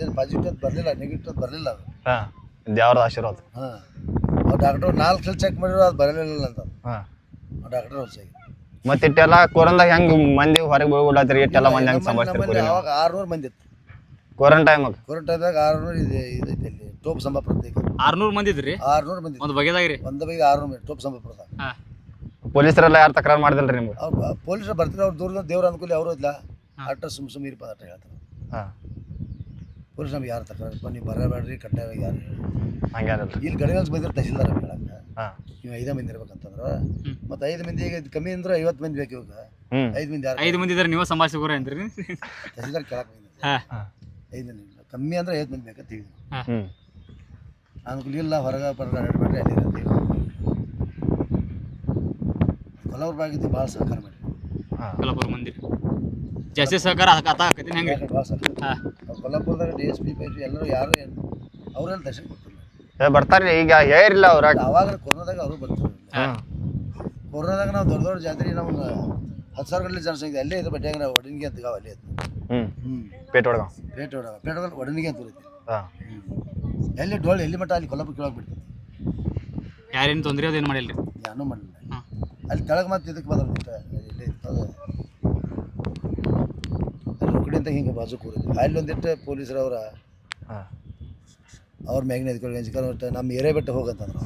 ಏನು ಪಾಸಿಟಿವ್ ಅಂತ ಬರಲಿಲ್ಲ ನೆಗೆಟಿವ್ ಅಂತ ಬರಲಿಲ್ಲ ಅದು. ಹಾಂ. ದೇವ್ರದ ಆಶೀರ್ವಾದ? ಹಾಂ. ಅವ್ರು ಡಾಕ್ಟ್ರು ನಾಲ್ಕು ಸಲ ಚೆಕ್ ಮಾಡಿದ್ರು ಅದು ಬರಲಿಲ್ಲ ಅಂತ. ಹಾಂ. ಡಾಕ್ಟ್ರು ಹೊಸಾಗಿ ಮತ್ ಇಟ್ಟೆಲ್ಲ ಕೊರೋನಾದಾಗ ಹೆಂಗ್ ಮಂದಿ ಹೊರಗೆ ಬೀಳ್ಬಿಡತ್ರಿ ಇಟ್ಟೆಲ್ಲ ಮಂದಿ ಹೆಂಗ್ ಸಂಭಾಳಿಸ್ತೀರಿ ನಮ್ಮಲ್ಲಿ ಅವಾಗ ಆರುನೂರು ಮಂದಿ ಇತ್ತು. ಕೊರೋನಾ ಟೈಮಾಗ ಕೊರೋನಾದಾಗ ಆರ್ನೂರು ಇದೆ ಇದೈತೆ ಅಲ್ಲಿ ಟೋಪ್ ಸಂಬಾಪುರದ ಆರ್ನೂರು ಮಂದಿ ಇದ್ರಿ? ಆರುನೂರು ಮಂದಿ ಒಂದು ಬಗೆದಾಗ್ರಿ. ಒಂದು ಬೈಗೆ ಆರುನೂರು ಮಂದಿ ಟೋಪ್ ಸಂಬಾಪುರದಾಗ ಹಾ. ಪೊಲೀಸರೆಲ್ಲ ಯಾರು ತಕರಾರು ಮಾಡಿದಿಲ್ರಿ ನಿಮ್ಗೆ? ಅವ್ರು ಪೊಲೀಸರು ಬರ್ತಾರೆ ಅವ್ರು ದೂರದ ದೇವ್ರ ಅನುಕೂಲ ಅವರು ಇಲ್ಲ ಅಟ್ಟ ಸುಮ್ ಸುಮ್ ಇರ್ಪ ಅಟ್ಟ ಹೇಳ್ತಾರೆ. ಹಾ. ಪೊಲೀಸ್ ನಮ್ಗೆ ಯಾರು ತಕರಾರು ನೀವು ಬರಬೇಡ್ರಿ ಕಡ್ಡಾಯವಾಗಿ ಯಾರು ಹಂಗೇನಿಲ್ರಿ ಇಲ್ಲಿ. ಗಡಿಗಲ್ಸ್ ಬಂದಿರೋ ತಹಸೀಲ್ದಾರ್ ಹೇಳಕ್ಕೆ ನೀವು ಐದೇ ಮಂದಿ ಇರ್ಬೇಕಂತಂದ್ರೆ ಮತ್ತು ಐದು ಮಂದಿ ಈಗ ಕಮ್ಮಿ ಅಂದ್ರೆ ಐವತ್ ಮಂದಿ ಬೇಕು ಇವಾಗ. ಐದು ಮಂದಿ ಯಾರು ಐದು ಮಂದಿ ಇದ್ರೆ ನೀವು ಸಂಭಾಳಿಸಿಗೋರ ಅಂದ್ರಿ ತಹಸೀಲ್ದಾರ್ ಕೇಳಕ್ ಬಂದಿದ್ದೆ. ಐದು ಮಂದಿ ಇಲ್ಲ. ಕಮ್ಮಿ ಅಂದ್ರೆ ಐವತ್ತು ಮಂದಿ ಬೇಕಂತ ಹೇಳಿದ್ರು ಹ್ಮ್. ಅನುಕೂಲ ಇಲ್ಲ ಹೊರಗೆ ಬರ ಆಡಬೇಡ್ರಿ ಅಲ್ಲಿ ಕೊಲ್ಲವ್ರ ಬಾಗಿದ್ದು ಭಾಳ ಸಹಕಾರ ಮಾಡಿ ಹಾ. ಕೊಲ್ಲಾಪುರ ಮಂದಿರ. ಜಾಸ್ತಿ ಸಹಕಾರ ಆತ ಆಕೈತಿ ಹೆಂಗ್ರಿ? ಭಾಳ ಸಹಕಾರ. ಹಾ. ಕೊಲ್ಲಾಪುರದಾಗ ಡಿ ಎಸ್ ಪಿ ಪೈ ಎಲ್ಲರೂ ಯಾರು ಏನು ಅವರೆಲ್ಲ ದರ್ಶನ ಕೊಡ್ತಿಲ್ಲ ಏ ಬರ್ತಾರ್ರಿ ಈಗ ಹೇಳಿಲ್ಲ ಅವ್ರ. ಅವಾಗ ಕೊರೋನಾದಾಗ ಅವರು ಬರ್ತಾರೆ ಹಾ. ಕೊರೋನಾದಾಗ ನಾವು ದೊಡ್ಡ ದೊಡ್ಡ ಜಾತ್ರೆ ನಮ್ಗೆ ಹತ್ತು ಸಾವಿರ ಗಟ್ಟಲೆ ಜನಸಂಖ್ಯೆ ಅಲ್ಲೇ ಇದು ಬಟ್ಟೆ ನಾವು ಒಡನಿಗೆ ಅಂತ ಅಲ್ಲೇ ಇತ್ತು. ಹ್ಮ್. ಹ್ಞೂ ಪೇಟ್ ಒಡಗ ಪೇಟ ಒಡಗ ಪೇಟ ಒಡನಿಗೆ ಅಂತ ಇರುತ್ತೆ ಹಾ. ಎಲ್ಲಿ ಡೋಳು ಎಲ್ಲಿ ಮಟ್ಟ ಅಲ್ಲಿ ಕೊಲ್ಲಪ್ಪ ಕೇಳೋಕೆ ಬಿಡ್ತೈತಿ ಯಾರೇನು ತೊಂದ್ರೆ ಅದೇನು ಮಾಡಿಲ್ಲ ಏನೂ ಮಾಡಿಲ್ಲ ಅಲ್ಲಿ ಕೆಳಗೆ ಮತ್ತೆ ಇದಕ್ಕೆ ಬಂದ್ರೆ ಇಲ್ಲಿ ಕಡೆ ಅಂತ ಹಿಂಗೆ ಬಾಜು ಕೂರಿದ್ವಿ ಅಲ್ಲಿ ಒಂದಿಟ್ಟು ಪೊಲೀಸರವರ ಹಾ. ಅವ್ರ ಮ್ಯಾಗಿನ ಎದ್ಕೊಳ್ಳಿ ಒಟ್ಟು ನಮ್ಮ ಏರಿಯಾ ಬಿಟ್ಟು ಹೋಗಂತಂದ್ರು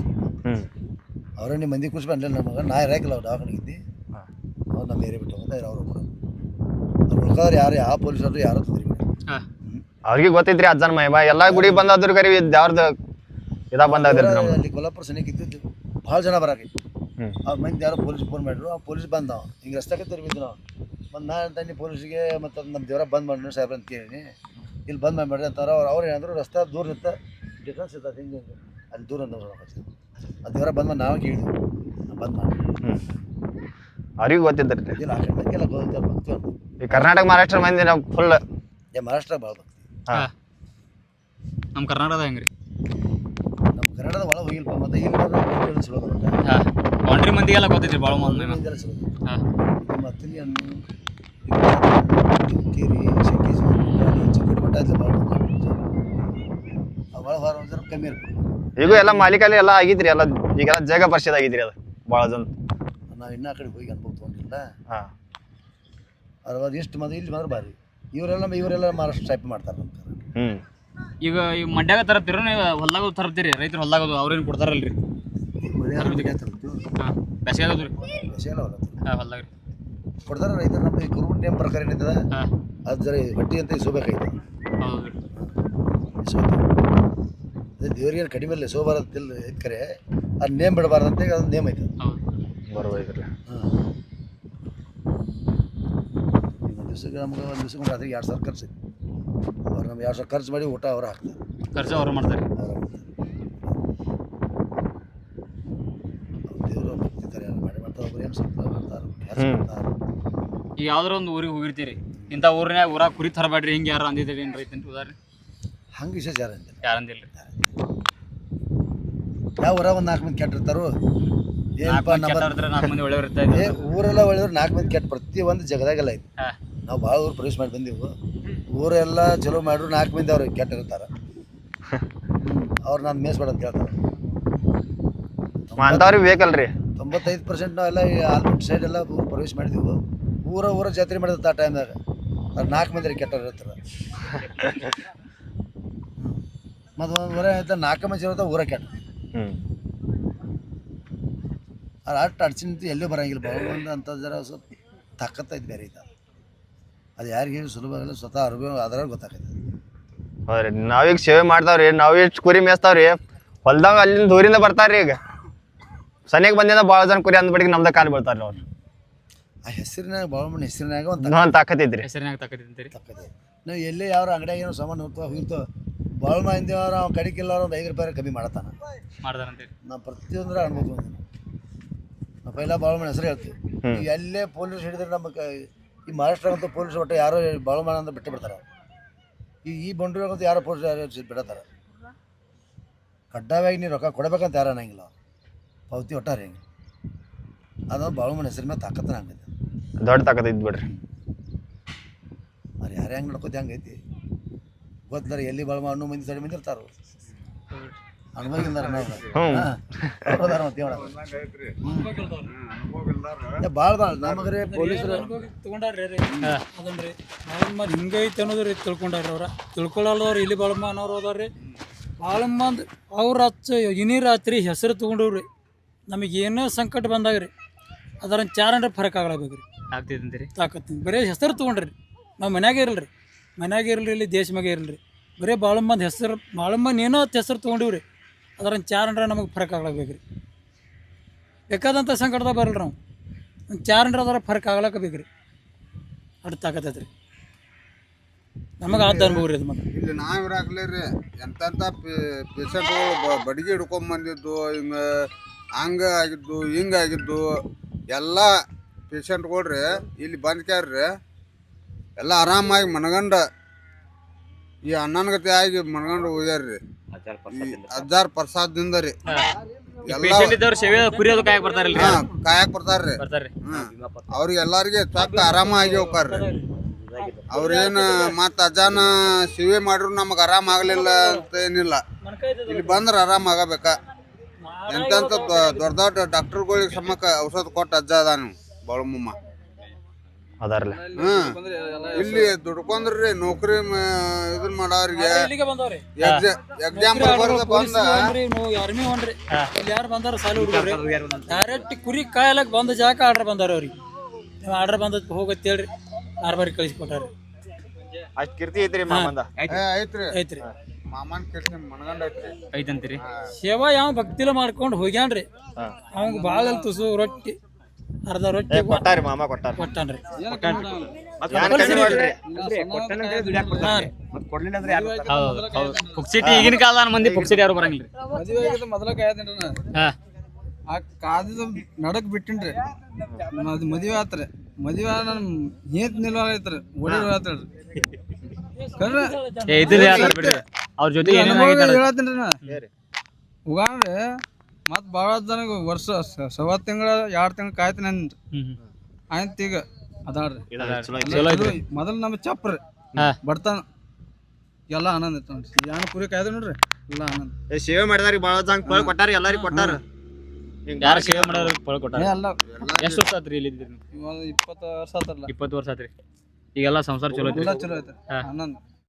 ಹ್ಮ್. ಅವರೇ ನಿಮ್ಮ ಮಂದಿ ಖುಷಿ ಬಂದಿಲ್ಲ ನಮ್ಮ ಮಗ. ನಾ ಇರಾಕಿಲ್ಲ ಅವ್ರು ಹಾ. ಅವ್ರು ನಮ್ಮ ಏರಿಯಾ ಬಿಟ್ಟು ಹೋಗಂತ ಅವ್ರು ಒಬ್ಬರು ಅವ್ರು ಉಳ್ಕವ್ರು ಯಾರು ಯಾವ ಪೊಲೀಸರು ಯಾರು ತಂದ್ರಿ ಹಾಂ. ಅವ್ರಿಗೆ ಗೊತ್ತಿದ್ರಿ ಅಜ್ಜನ ಮಹಿಮಾ ಎಲ್ಲ ಗುಡಿ ಬಂದಾದ್ರು ಕರಿ ದೇವ್ರದ ಇದ ಬಂದಾದ್ರಿ ನಮ್ಮ ಅಲ್ಲಿ ಕೊಲ್ಲಾಪುರ ಸನಿಕ್ ಇದ್ದಿದ್ದು. ಭಾಳ ಜನ ಬರಾಕೈತಿ ಹ್ಮ್. ಅವ್ರ ಮಂದಿ ಯಾರೋ ಪೊಲೀಸ್ ಫೋನ್ ಮಾಡಿದ್ರು. ಆ ಪೊಲೀಸ್ ಬಂದ ಹಿಂಗೆ ರಸ್ತೆಗೆ ತಿರುಗಿದ್ದು ನಾವು ಮತ್ತು ನಾ ತಂದು ಪೊಲೀಸಿಗೆ ಮತ್ತು ನಮ್ಮ ದೇವರ ಬಂದ್ ಮಾಡಿ ಸಾಹೇಬ್ರ ಅಂತ ಕೇಳಿನಿ. ಇಲ್ಲಿ ಬಂದ್ ಮಾಡಿಬಿಡ್ರಿ ಅಂತಾರೆ. ಅವ್ರು ಅವ್ರು ಏನಂದ್ರು ರಸ್ತೆ ದೂರ ನಿಂತ ಡಿಫ್ರೆನ್ಸ್ ಇರ್ತದೆ ಹಿಂಗೆ ಹಿಂಗೆ ಅಲ್ಲಿ ದೂರ ನೋಡೋಕೆ ಅದು ದೇವರ ಬಂದ್ ನಾವೇ ಕೇಳಿದ್ವಿ. ಬಂದ್ ಮಾಡಿ. ಹ್ಮ್. ಅವ್ರಿಗೆ ಗೊತ್ತಿದ್ದರಿ ಇಲ್ಲ ಆ ಗೊತ್ತಿಲ್ಲ ಭಕ್ತಿ ಅಂತ ಈ ಕರ್ನಾಟಕ ಮಹಾರಾಷ್ಟ್ರ ಮಂದಿ ನಾವು ಫುಲ್ ಏ ಮಹಾರಾಷ್ಟ್ರ ಭಾಳ ಭಕ್ತಿ. ನಮ್ಮ ಕರ್ನಾಟಕದ ಹೆಂಗ್ರಿ? ನಮ್ಮ ಕನ್ನಡದ ಒಳಗೆ ಹೋಗಿಲ್ಪ ಮತ್ತೆ ಇಲ್ಲಿ ಬಂದ್ರೆ ಚಲೋ ಬರುತ್ತೆ ಹಾ. ಬೌಂಡ್ರಿ ಮಂದಿಗೆಲ್ಲ ಗೊತ್ತೈತ್ರಿ ಭಾಳ ಮಂದಿ. ಮಂದಿಗೆಲ್ಲ ಚಲೋ ಹಾ. ಇದು ಮತ್ತಲ್ಲಿ ಹಣ್ಣು ಕಿರಿ ಶೆಕ್ಕಿ ಚಿಕ್ಕಡಿ ಮಟ್ಟ ಐತೆ ಭಾಳ ಸ್ವಲ್ಪ ಕಮ್ಮಿ ಈಗ ಎಲ್ಲ ಮಾಲೀಕಲ್ಲಿ ಎಲ್ಲ ಆಗಿದ್ರಿ ಎಲ್ಲ ಈಗ ಜಾಗ ಪರಿಷತ್ ಆಗಿದ್ರಿ ಅದು ಭಾಳ ಜನ. ನಾವು ಇನ್ನೂ ಆ ಕಡೆ ಹೋಗಿ ಅನ್ಭವ ತೊಗೊಂಡಿಲ್ಲ. ಹಾ. ಅದ್ರ ಎಷ್ಟು ಮಂದಿ ಇಲ್ಲಿ ಬಂದ್ರೆ ಭಾರಿ ಇವರೆಲ್ಲ ಇವರೆಲ್ಲ ಮಹಾರಾಷ್ಟ್ರ ಟೈಪ್ ಮಾಡ್ತಾರೆ ನಮ್ಮ ಹ್ಮ್. ಈಗ ಈ ಮಂಡ್ಯಾಗ ತರತ್ತೀರ ನೀವು ಹೊಲ್ದಾಗ ತರತ್ತೀರಿ ರೈತರು ಹೊಲ್ದಾಗ ಅವ್ರೇನು ಕೊಡ್ತಾರಲ್ರಿ? ಮಳೆ ತರ್ತೀವಿ ಹಾಂ ಬೇಸಿಗೆ ಆಗೋದ್ರಿ ಹಾಂ ಹೊಲ್ದಾಗ ರೀ ಕೊಡ್ತಾರೆ ರೈತರು ನಮ್ದು ಈ ಗೌರ್ಮೆಂಟ್ ನೇಮ್ ಪ್ರಕಾರ ಏನಿರ್ತದೆ ಹಾಂ. ಅದು ಜರ ಬಡ್ಡಿ ಅಂತ ಇಸ್ಕೋಬೇಕಾಯ್ತು ಹೌದು ರೀ ಅದೇ ದೇವ್ರಿಗೆ ಏನು ಕಡಿಮೆ ಇಲ್ಲ ತಿಲ್ ಕರೆ ಅದು ನೇಮ್ ಬಿಡಬಾರ್ದಂತೆ ಅದೊಂದು ನೇಮ್ ಐತೆ ಒಂದು ದಿವ್ಸಕ್ಕೆ ನಮ್ಗೆ ಒಂದು ದಿವ್ಸಕ್ಕೆ ರಾತ್ರಿ ಎರಡು ಸಾವಿರ ಖರ್ಚು ಐತಿ. ಅವ್ರು ನಮ್ಗೆ ಎರಡು ಸಾವಿರ ಖರ್ಚು ಮಾಡಿ ಊಟ ಅವ್ರು ಹಾಕ್ತಾರೆ. ಖರ್ಚು ಅವ್ರು ಮಾಡ್ತಾರೆ. ಅವ್ರು ದೇವರು ಎಲ್ಲ ಮಾಡಿ ಮಾಡ್ತಾರೆ ಒಬ್ರು ಏನು ಸ್ವಲ್ಪ ಮಾಡ್ತಾರೆ ಯಾವ್ದಾರ ಒಂದು ಊರಿಗೆ ಹೋಗಿರ್ತೀರಿ. ಇಂಥ ಊರಿನಾಗ ಊರಾಗ ಕುರಿ ತರಬೇಡ್ರಿ ಹಿಂಗೆ ಯಾರು ಅಂದಿದ್ದೀರಿ ಏನು ರೈತನ ಉದಾಹರಣೆ? ಹಂಗೆ ವಿಶೇಷ ಯಾರು ಅಂದಿಲ್ಲ. ಯಾರು ಅಂದಿಲ್ಲ ರೀ ಯಾವ ಊರಾಗ ಒಂದು ನಾಲ್ಕು ಮಂದಿ ಕೆಟ್ಟಿರ್ತಾರು? ಏನಪ್ಪ ನಮ್ಮ ಕೆಟ್ಟವ್ರಿದ್ರೆ ನಾಲ್ಕು ಮಂದಿ ಒಳ್ಳೆಯವ್ರು ಇರ್ತಾ ಏ ಊರೆಲ್ಲ ಒಳ್ಳೆಯವ್ರು ನಾಲ್ಕು ಮಂದಿ ಕೆಟ್ಟ ಪ್ರತಿ ಒಂದು ಜಗದಾಗೆಲ್ಲ ಐತಿ ಹಾಂ. ನಾವು ಭಾಳ ಊರು ಪ್ರವೇಶ ಮಾಡಿ ಬಂದೀವಿ. ಊರೆಲ್ಲ ಚಲೋ ಮಾಡ್ರು ನಾಲ್ಕು ಮಂದಿ ಅವ್ರು ಕೆಟ್ಟಿರ್ತಾರೆ. ಅವ್ರು ನಾನು ಮೇಸ್ಬೇಡ ಅಂತ ಹೇಳ್ತಾರೆ ಅಂಥವ್ರಿಗೆ ಬೇಕಲ್ರಿ. ತೊಂಬತ್ತೈದು ಪರ್ಸೆಂಟ್ ನಾವೆಲ್ಲ ಈ ಆಲ್ಮೋಸ್ಟ್ ಸೈಡ್ ಎಲ್ಲ ಊರು ಪ್ರವೇಶ ಮಾಡಿದೆವು. ಊರ ಊರ ಜಾತ್ರೆ ಮಾಡಿದ ಆ ಟೈಮ್ದಾಗ ಅವ್ರು ನಾಲ್ಕು ಮಂದಿ ಕೆಟ್ಟವ್ರು ಇರ್ತಾರೆ. [laughs] ಮತ್ತು ಒಂದು ಊರ ಆಯ್ತಾ ನಾಲ್ಕು ಮಂದಿ ಇರುತ್ತೆ ಊರ ಕೆಟ್ಟ ಹ್ಮ್. ಅದು ಅಷ್ಟು ಅಡ್ಚಿನ ಎಲ್ಲೂ ಬರಂಗಿಲ್ಲ ಭಾಳ ಒಂದು ಅಂತ ಜರ ಸ್ವಲ್ಪ ತಕ್ಕತ್ತೈತೆ ಬೇರೆ ಐತೆ ಅದು ಯಾರಿಗೆ ಸುಲಭ ಆಗಲ್ಲ ಸ್ವತಃ ಅನುಭವ ಅದ್ರಾಗ ಗೊತ್ತಾಗೈತೆ ಹೌದ್ರಿ ನಾವೀಗ ಸೇವೆ ಮಾಡ್ತಾವ್ರಿ ನಾವ್ ಎಷ್ಟು ಕುರಿ ಮೇಯಿಸ್ತಾವ್ರಿ. ಹೊಲ್ದಾಗ ಅಲ್ಲಿಂದ ದೂರಿಂದ ಬರ್ತಾರ್ರಿ ಈಗ. ಸನಿಗೆ ಬಂದಿಂದ ಭಾಳ ಜನ ಕುರಿ ಅಂದ್ಬಿಟ್ಟಿಗೆ ನಮ್ದ ಕಾಲು ಬೀಳ್ತಾರ್ರಿ ಅವ್ರು ಆ ಹೆಸರಿನಾಗ ಮಣ್ಣು ಹೆಸರಿನಾಗ ಒಂದು ಒಂದು ತಾಕತ್ ಐತ್ರಿ. ಹೆಸರಿನಾಗ ತಕ್ಕಂತೀರಿ ತಕ್ಕದೆ ನಾವು ಎಲ್ಲೇ ಯಾವ ಅಂಗಡಿಯಾಗ ಏನೋ ಸಾಮಾನು ಹೋಗ್ತಾವ. ಹೋಗಿರ್ತಾವ ಹಿಂದೆ ಅವ್ರು ಅವ್ನು ಕಡಿಕಿಲ್ಲ ಒಂದು ಐದು ರೂಪಾಯಿ ಕಮ್ಮಿ ಮಾಡತ್ತಾನ. ನಾ ನಾವು ಪ್ರತಿಯೊಂದ್ರ ಅನ್ಬೋದು ನಾವು ಪೈಲ ಬಾಳಮಣ್ಣ ಹೆಸರು ಹೇಳ್ತೀವಿ. ಈಗ ಎಲ್ಲೇ ಪೊಲೀಸ್ ಹಿಡಿದ್ರೆ ನಮ್ಮ ಕ- ಈ ಮಹಾರಾಷ್ಟ್ರ ಅಂತ ಪೊಲೀಸ್ ಒಟ್ಟು ಯಾರೋ ಬಾಳಮಣ್ಣ ಅಂತ ಬಿಟ್ಟು ಬಿಡ್ತಾರೆ. ಈ ಈ ಅಂತ ಯಾರೋ ಪೊಲೀಸ್ ಯಾರೋ ಬಿಡತ್ತಾರ. ಕಡ್ಡಾಯವಾಗಿ ನೀವು ರೊಕ್ಕ ಕೊಡಬೇಕಂತ ಯಾರು ಅನ್ನಂಗಿಲ್ಲ. ಅವ್ರು. ಪಾವತಿ ಒಟ್ಟಾರೆ ಹಿಂಗೆ? ಅದು ಬಾಳಮಣ್ಣ ಹೆಸರು ಮೇಲೆ ತಾಕತ್ತನ ಹಂಗೈತೆ. ದೊಡ್ಡ ತಾಕತ್ ಐತ್ ಬಿಡ್ರಿ. ಅವ್ರು ಯಾರು ಹೆಂಗೆ ನಡ್ಕೋತಿ ಹಂಗೈತಿ. ಗೊತ್ತಿಲ್ಲ ಎಲ್ಲಿ ಬಳಮ ಹಣ್ಣು ಮಂದಿ ಸಡಿ ಮಂದಿ ಇರ್ತಾರ ಹಿಂಗೈತಿ ಅನ್ನೋದ್ರಿ ಭಾಳ ಭಾಳ ನಮಗ್ರೆ ಪೊಲೀಸರು. ತಗೊಂಡಾರ್ರಿ. ರೀ ಅದನ್ರಿ ಬಾಳಮ್ಮ ಹಿಂಗೈತೆ ಅನ್ನೋದು ರೀ ತಿಳ್ಕೊಂಡಾರ್ರಿ ಅವ್ರ. ತಿಳ್ಕೊಳ್ಳೋರು ಇಲ್ಲಿ ಬಾಳಮ್ಮ ಅನ್ನೋರು ಅದಾರ್ರಿ. ಬಾಳಮ್ಮ ಅಂದ್ ಅವ್ರ ಹಚ್ಚ ಇನಿ ರಾತ್ರಿ ಹೆಸರು ತಗೊಂಡವ್ರಿ. ನಮಗೆ ಏನೋ ಸಂಕಟ ಬಂದಾಗ ರೀ ಅದರ ಚಾರಂಡ್ರೆ ಫರಕ್ ಆಗ್ಲಾಬೇಕು ರೀ ತಾಕತ್ತು ಬರೀ ಹೆಸರು ತಗೊಂಡ್ರಿ. ನಾವು ಮನ್ಯಾಗ ಇರಲ್ರಿ. ಮನ್ಯಾಗ ಇರಲಿ ಇಲ್ಲಿ ದೇಶ ಮಗ ಇರಲಿ ಬರೀ ಬಾಳಮ್ಮಂದು ಹೆಸರು ಬಾಳಮ್ಮನ ಏನೋ ಹೊತ್ತು ಹೆಸರು ತೊಗೊಂಡಿವ್ರಿ ಅದರ ಚಾರಂಡ್ರೆ ನಮಗೆ ಫರಕ್ ಆಗ್ಲಾಬೇಕು ರೀ. ಬೇಕಾದಂಥ ಸಂಕಟದಾಗ ಬರಲ್ರಿ ನಾವು ಒಂದು ಚಾರಂಡ್ರೆ ಅದರ ಫರಕ್ ಆಗ್ಲಾಕ ರೀ. ಅಷ್ಟು ರೀ ನಮಗೆ ಆದ ಅನುಭವ ರೀ ಅದು ಇಲ್ಲಿ ನಾವು ಇರಾಕ್ಲೇ ರೀ ಎಂತೆಂಥ ಪೇಷಂಟ್ಗಳು ಬಡಿಗೆ ಹಿಡ್ಕೊಂಡ್ ಬಂದಿದ್ದು, ಹಿಂಗ ಹಂಗ ಆಗಿದ್ದು ಹಿಂಗಾಗಿದ್ದು ಎಲ್ಲ ಪೇಷಂಟ್ಗಳು ರೀ ಇಲ್ಲಿ ಬಂದ್ಕ್ಯಾರ್ರಿ ಎಲ್ಲ ಆರಾಮಾಗಿ ಮನಗಂಡ ಈ ಅಣ್ಣನ ಗತಿ ಆಗಿ ಮನಗಂಡು ಹೋಗ್ಯಾರ್ರಿ. ರೀ ಹಜಾರ್ ಪ್ರಸಾದ್ದಿಂದ ರೀ ಎಲ್ಲ ಪೇಷಂಟ್ ಇದ್ದವ್ರು ಸೇವೆ ಕಾಯಕ್ ಬರ್ತಾರಲ್ರಿ? ಹಾ ಕಾಯಕ್ ಬರ್ತಾರ್ರಿ. ಬರ್ತಾರ್ರಿ. ಅವ್ರಿಗೆ ಎಲ್ಲಾರಿಗೆ ಚೊಕ್ಕ ಆರಾಮಾಗಿ ಹೋಗ್ತಾರ್ರಿ ಅವ್ರೇನು ಮತ್ತ ಅಜ್ಜಾನ ಸೇವೆ ಮಾಡ್ರು ನಮಗ್ ಆರಾಮ ಆಗ್ಲಿಲ್ಲ ಅಂತ ಏನಿಲ್ಲ. ಇಲ್ಲಿ ಬಂದ್ರೆ ಆರಾಮ ಆಗಬೇಕ? ಎಂತ ದೊಡ್ಡ ದೊಡ್ಡ ಡಾಕ್ಟರ್ಗಳಿಗೆ ಸಮಕ್ಕ ಔಷಧ ಕೊಟ್ಟ ಅಜ್ಜ ಅದಾನು ಬಾಳಮಮ್ಮ ಅದಾರಲ್ಲ ಇಲ್ಲಿ ದುಡ್ಕೊಂಡ್ರಿ ನೌಕರಿ ಮ- ಇದನ್ ಮಾಡೋರಿಗೆ ಇಲ್ಲಿಗೆ ಬಂದವ್ರಿ? ಎಕ್ಸಾಮ್ ಬರ್ದ ಬಂದ ಆರ್ಮಿ ಹೊಂಡ್ರಿ. ಇಲ್ಲಿ ಯಾರು ಬಂದಾರ ಸಾಲಿ ಹುಡುಗ್ರಿ. ಡೈರೆಕ್ಟ್ ಕುರಿ ಕಾಯಲಕ್ ಬಂದ ಜಾಕ ಆರ್ಡರ್ ಬಂದಾರ ಅವ್ರಿಗೆ ನೀವು ಆರ್ಡರ್ ಬಂದದ್ ಹೋಗತ್ ಹೇಳ್ರಿ. ಕಾರ್ಬಾರಿ ಕಳಿಸ್ಕೊಟ್ಟಾರಿ. ಅಷ್ಟ್ ಕೀರ್ತಿ ಐತ್ರಿ ಮಾಮಂದ ಐತ್ರಿ. ಐತ್ರಿ. ಮಾಮನ್ ಕೀರ್ತಿ ಮನಗಂಡ ಐತ್ರಿ. ಐತಂತೀರಿ. ಸೇವಾ ಯಾವ ಭಕ್ತಿಲ ಮಾಡ್ಕೊಂಡು ಹೋಗ್ಯಾನ್ರಿ. ಅವಂಗ ಭಾಳ ತುಸು ರೊಟ್ಟಿ. ಅರ್ಧ ರೊಟ್ಟಿ ಕೊಟ್ಟಾರಿ ಮಾಮ ಕೊಟ್ಟಾರ. ಕೊಟ್ಟಾನ್ರಿ. ಪುಕ್ಸಿಟಿ ಈಗಿನ ಕಾಲದ ಮಂದಿ ಪುಕ್ಸಿಟಿ ಯಾರು ಬರಂಗಿಲ್ಲ ಮದುವೆ ಮೊದಲ ಕಾಯ್ತೇನ್ರಿ ಹಾ. ಆ ಕಾದಿದ ನಡಕ್ ಬಿಟ್ಟಿನ್ರಿ. ಮದ್ವಿ ಮದುವೆ ಆತ್ರಿ. ಮದುವೆ ನನ್ ಏತ್ ನಿಲ್ವಾಲ ಐತ್ರಿ. ಓಡಿ ಕರ್ರ ಅವ್ರ ಜೊತೆ ಏನೇನ್ ಆಗೈತೆ ಮತ್ ಭಾಳ ಜನ ವರ್ಷ ಸ- ಸವತ್ ತಿಂಗಳ ಎರಡ್ ತಿಂಗಳ ಕಾಯ್ತೀನಿ ಹ್ಮ್. ಆಯ್ತು ಈಗ. ಐತ್ರಿ ಮೊದಲು ನಮ್ಮ ಚಪ್ರಿ. ಹಾ. ಬರ್ತಾನ ಎಲ್ಲ ಆನಂದ ಇತ್ತು ನೋಡ್ರಿ. ಯಾನ ಕುರಿ ಕಾಯ್ದ ನೋಡ್ರಿ. ಎಲ್ಲಾ ಆನಂದ. ಸೇವೆ ಮಾಡಿದಾರಿ ಬಹಳ ಜನ ಕೊಟ್ಟಾರ ಎಲ್ಲಾರಿಗೆ ಕೊಟ್ಟಾರ. ಯಾರು ಸೇವೆ ಮಾಡೋರು ಪಳ ಕೊಟ್ಟಾರ? ಏ, ಎಲ್ಲ ಎಷ್ಟು ವರ್ಷ ಆತ್ರಿ ಇಲ್ಲಿ? ಇವಾಗ ಇಪ್ಪತ್ತು ವರ್ಷ ಆತಲ್ಲ ಇಪ್ಪತ್ತು ವರ್ಷ ಆತ್ರಿ. ಈಗೆಲ್ಲ ಸಂಸಾರ ಚಲೋ ಐತ್ರಿ? ಎಲ್ಲ ಚಲೋ ಐತೆ ಹಾ. ಆನಂದ್.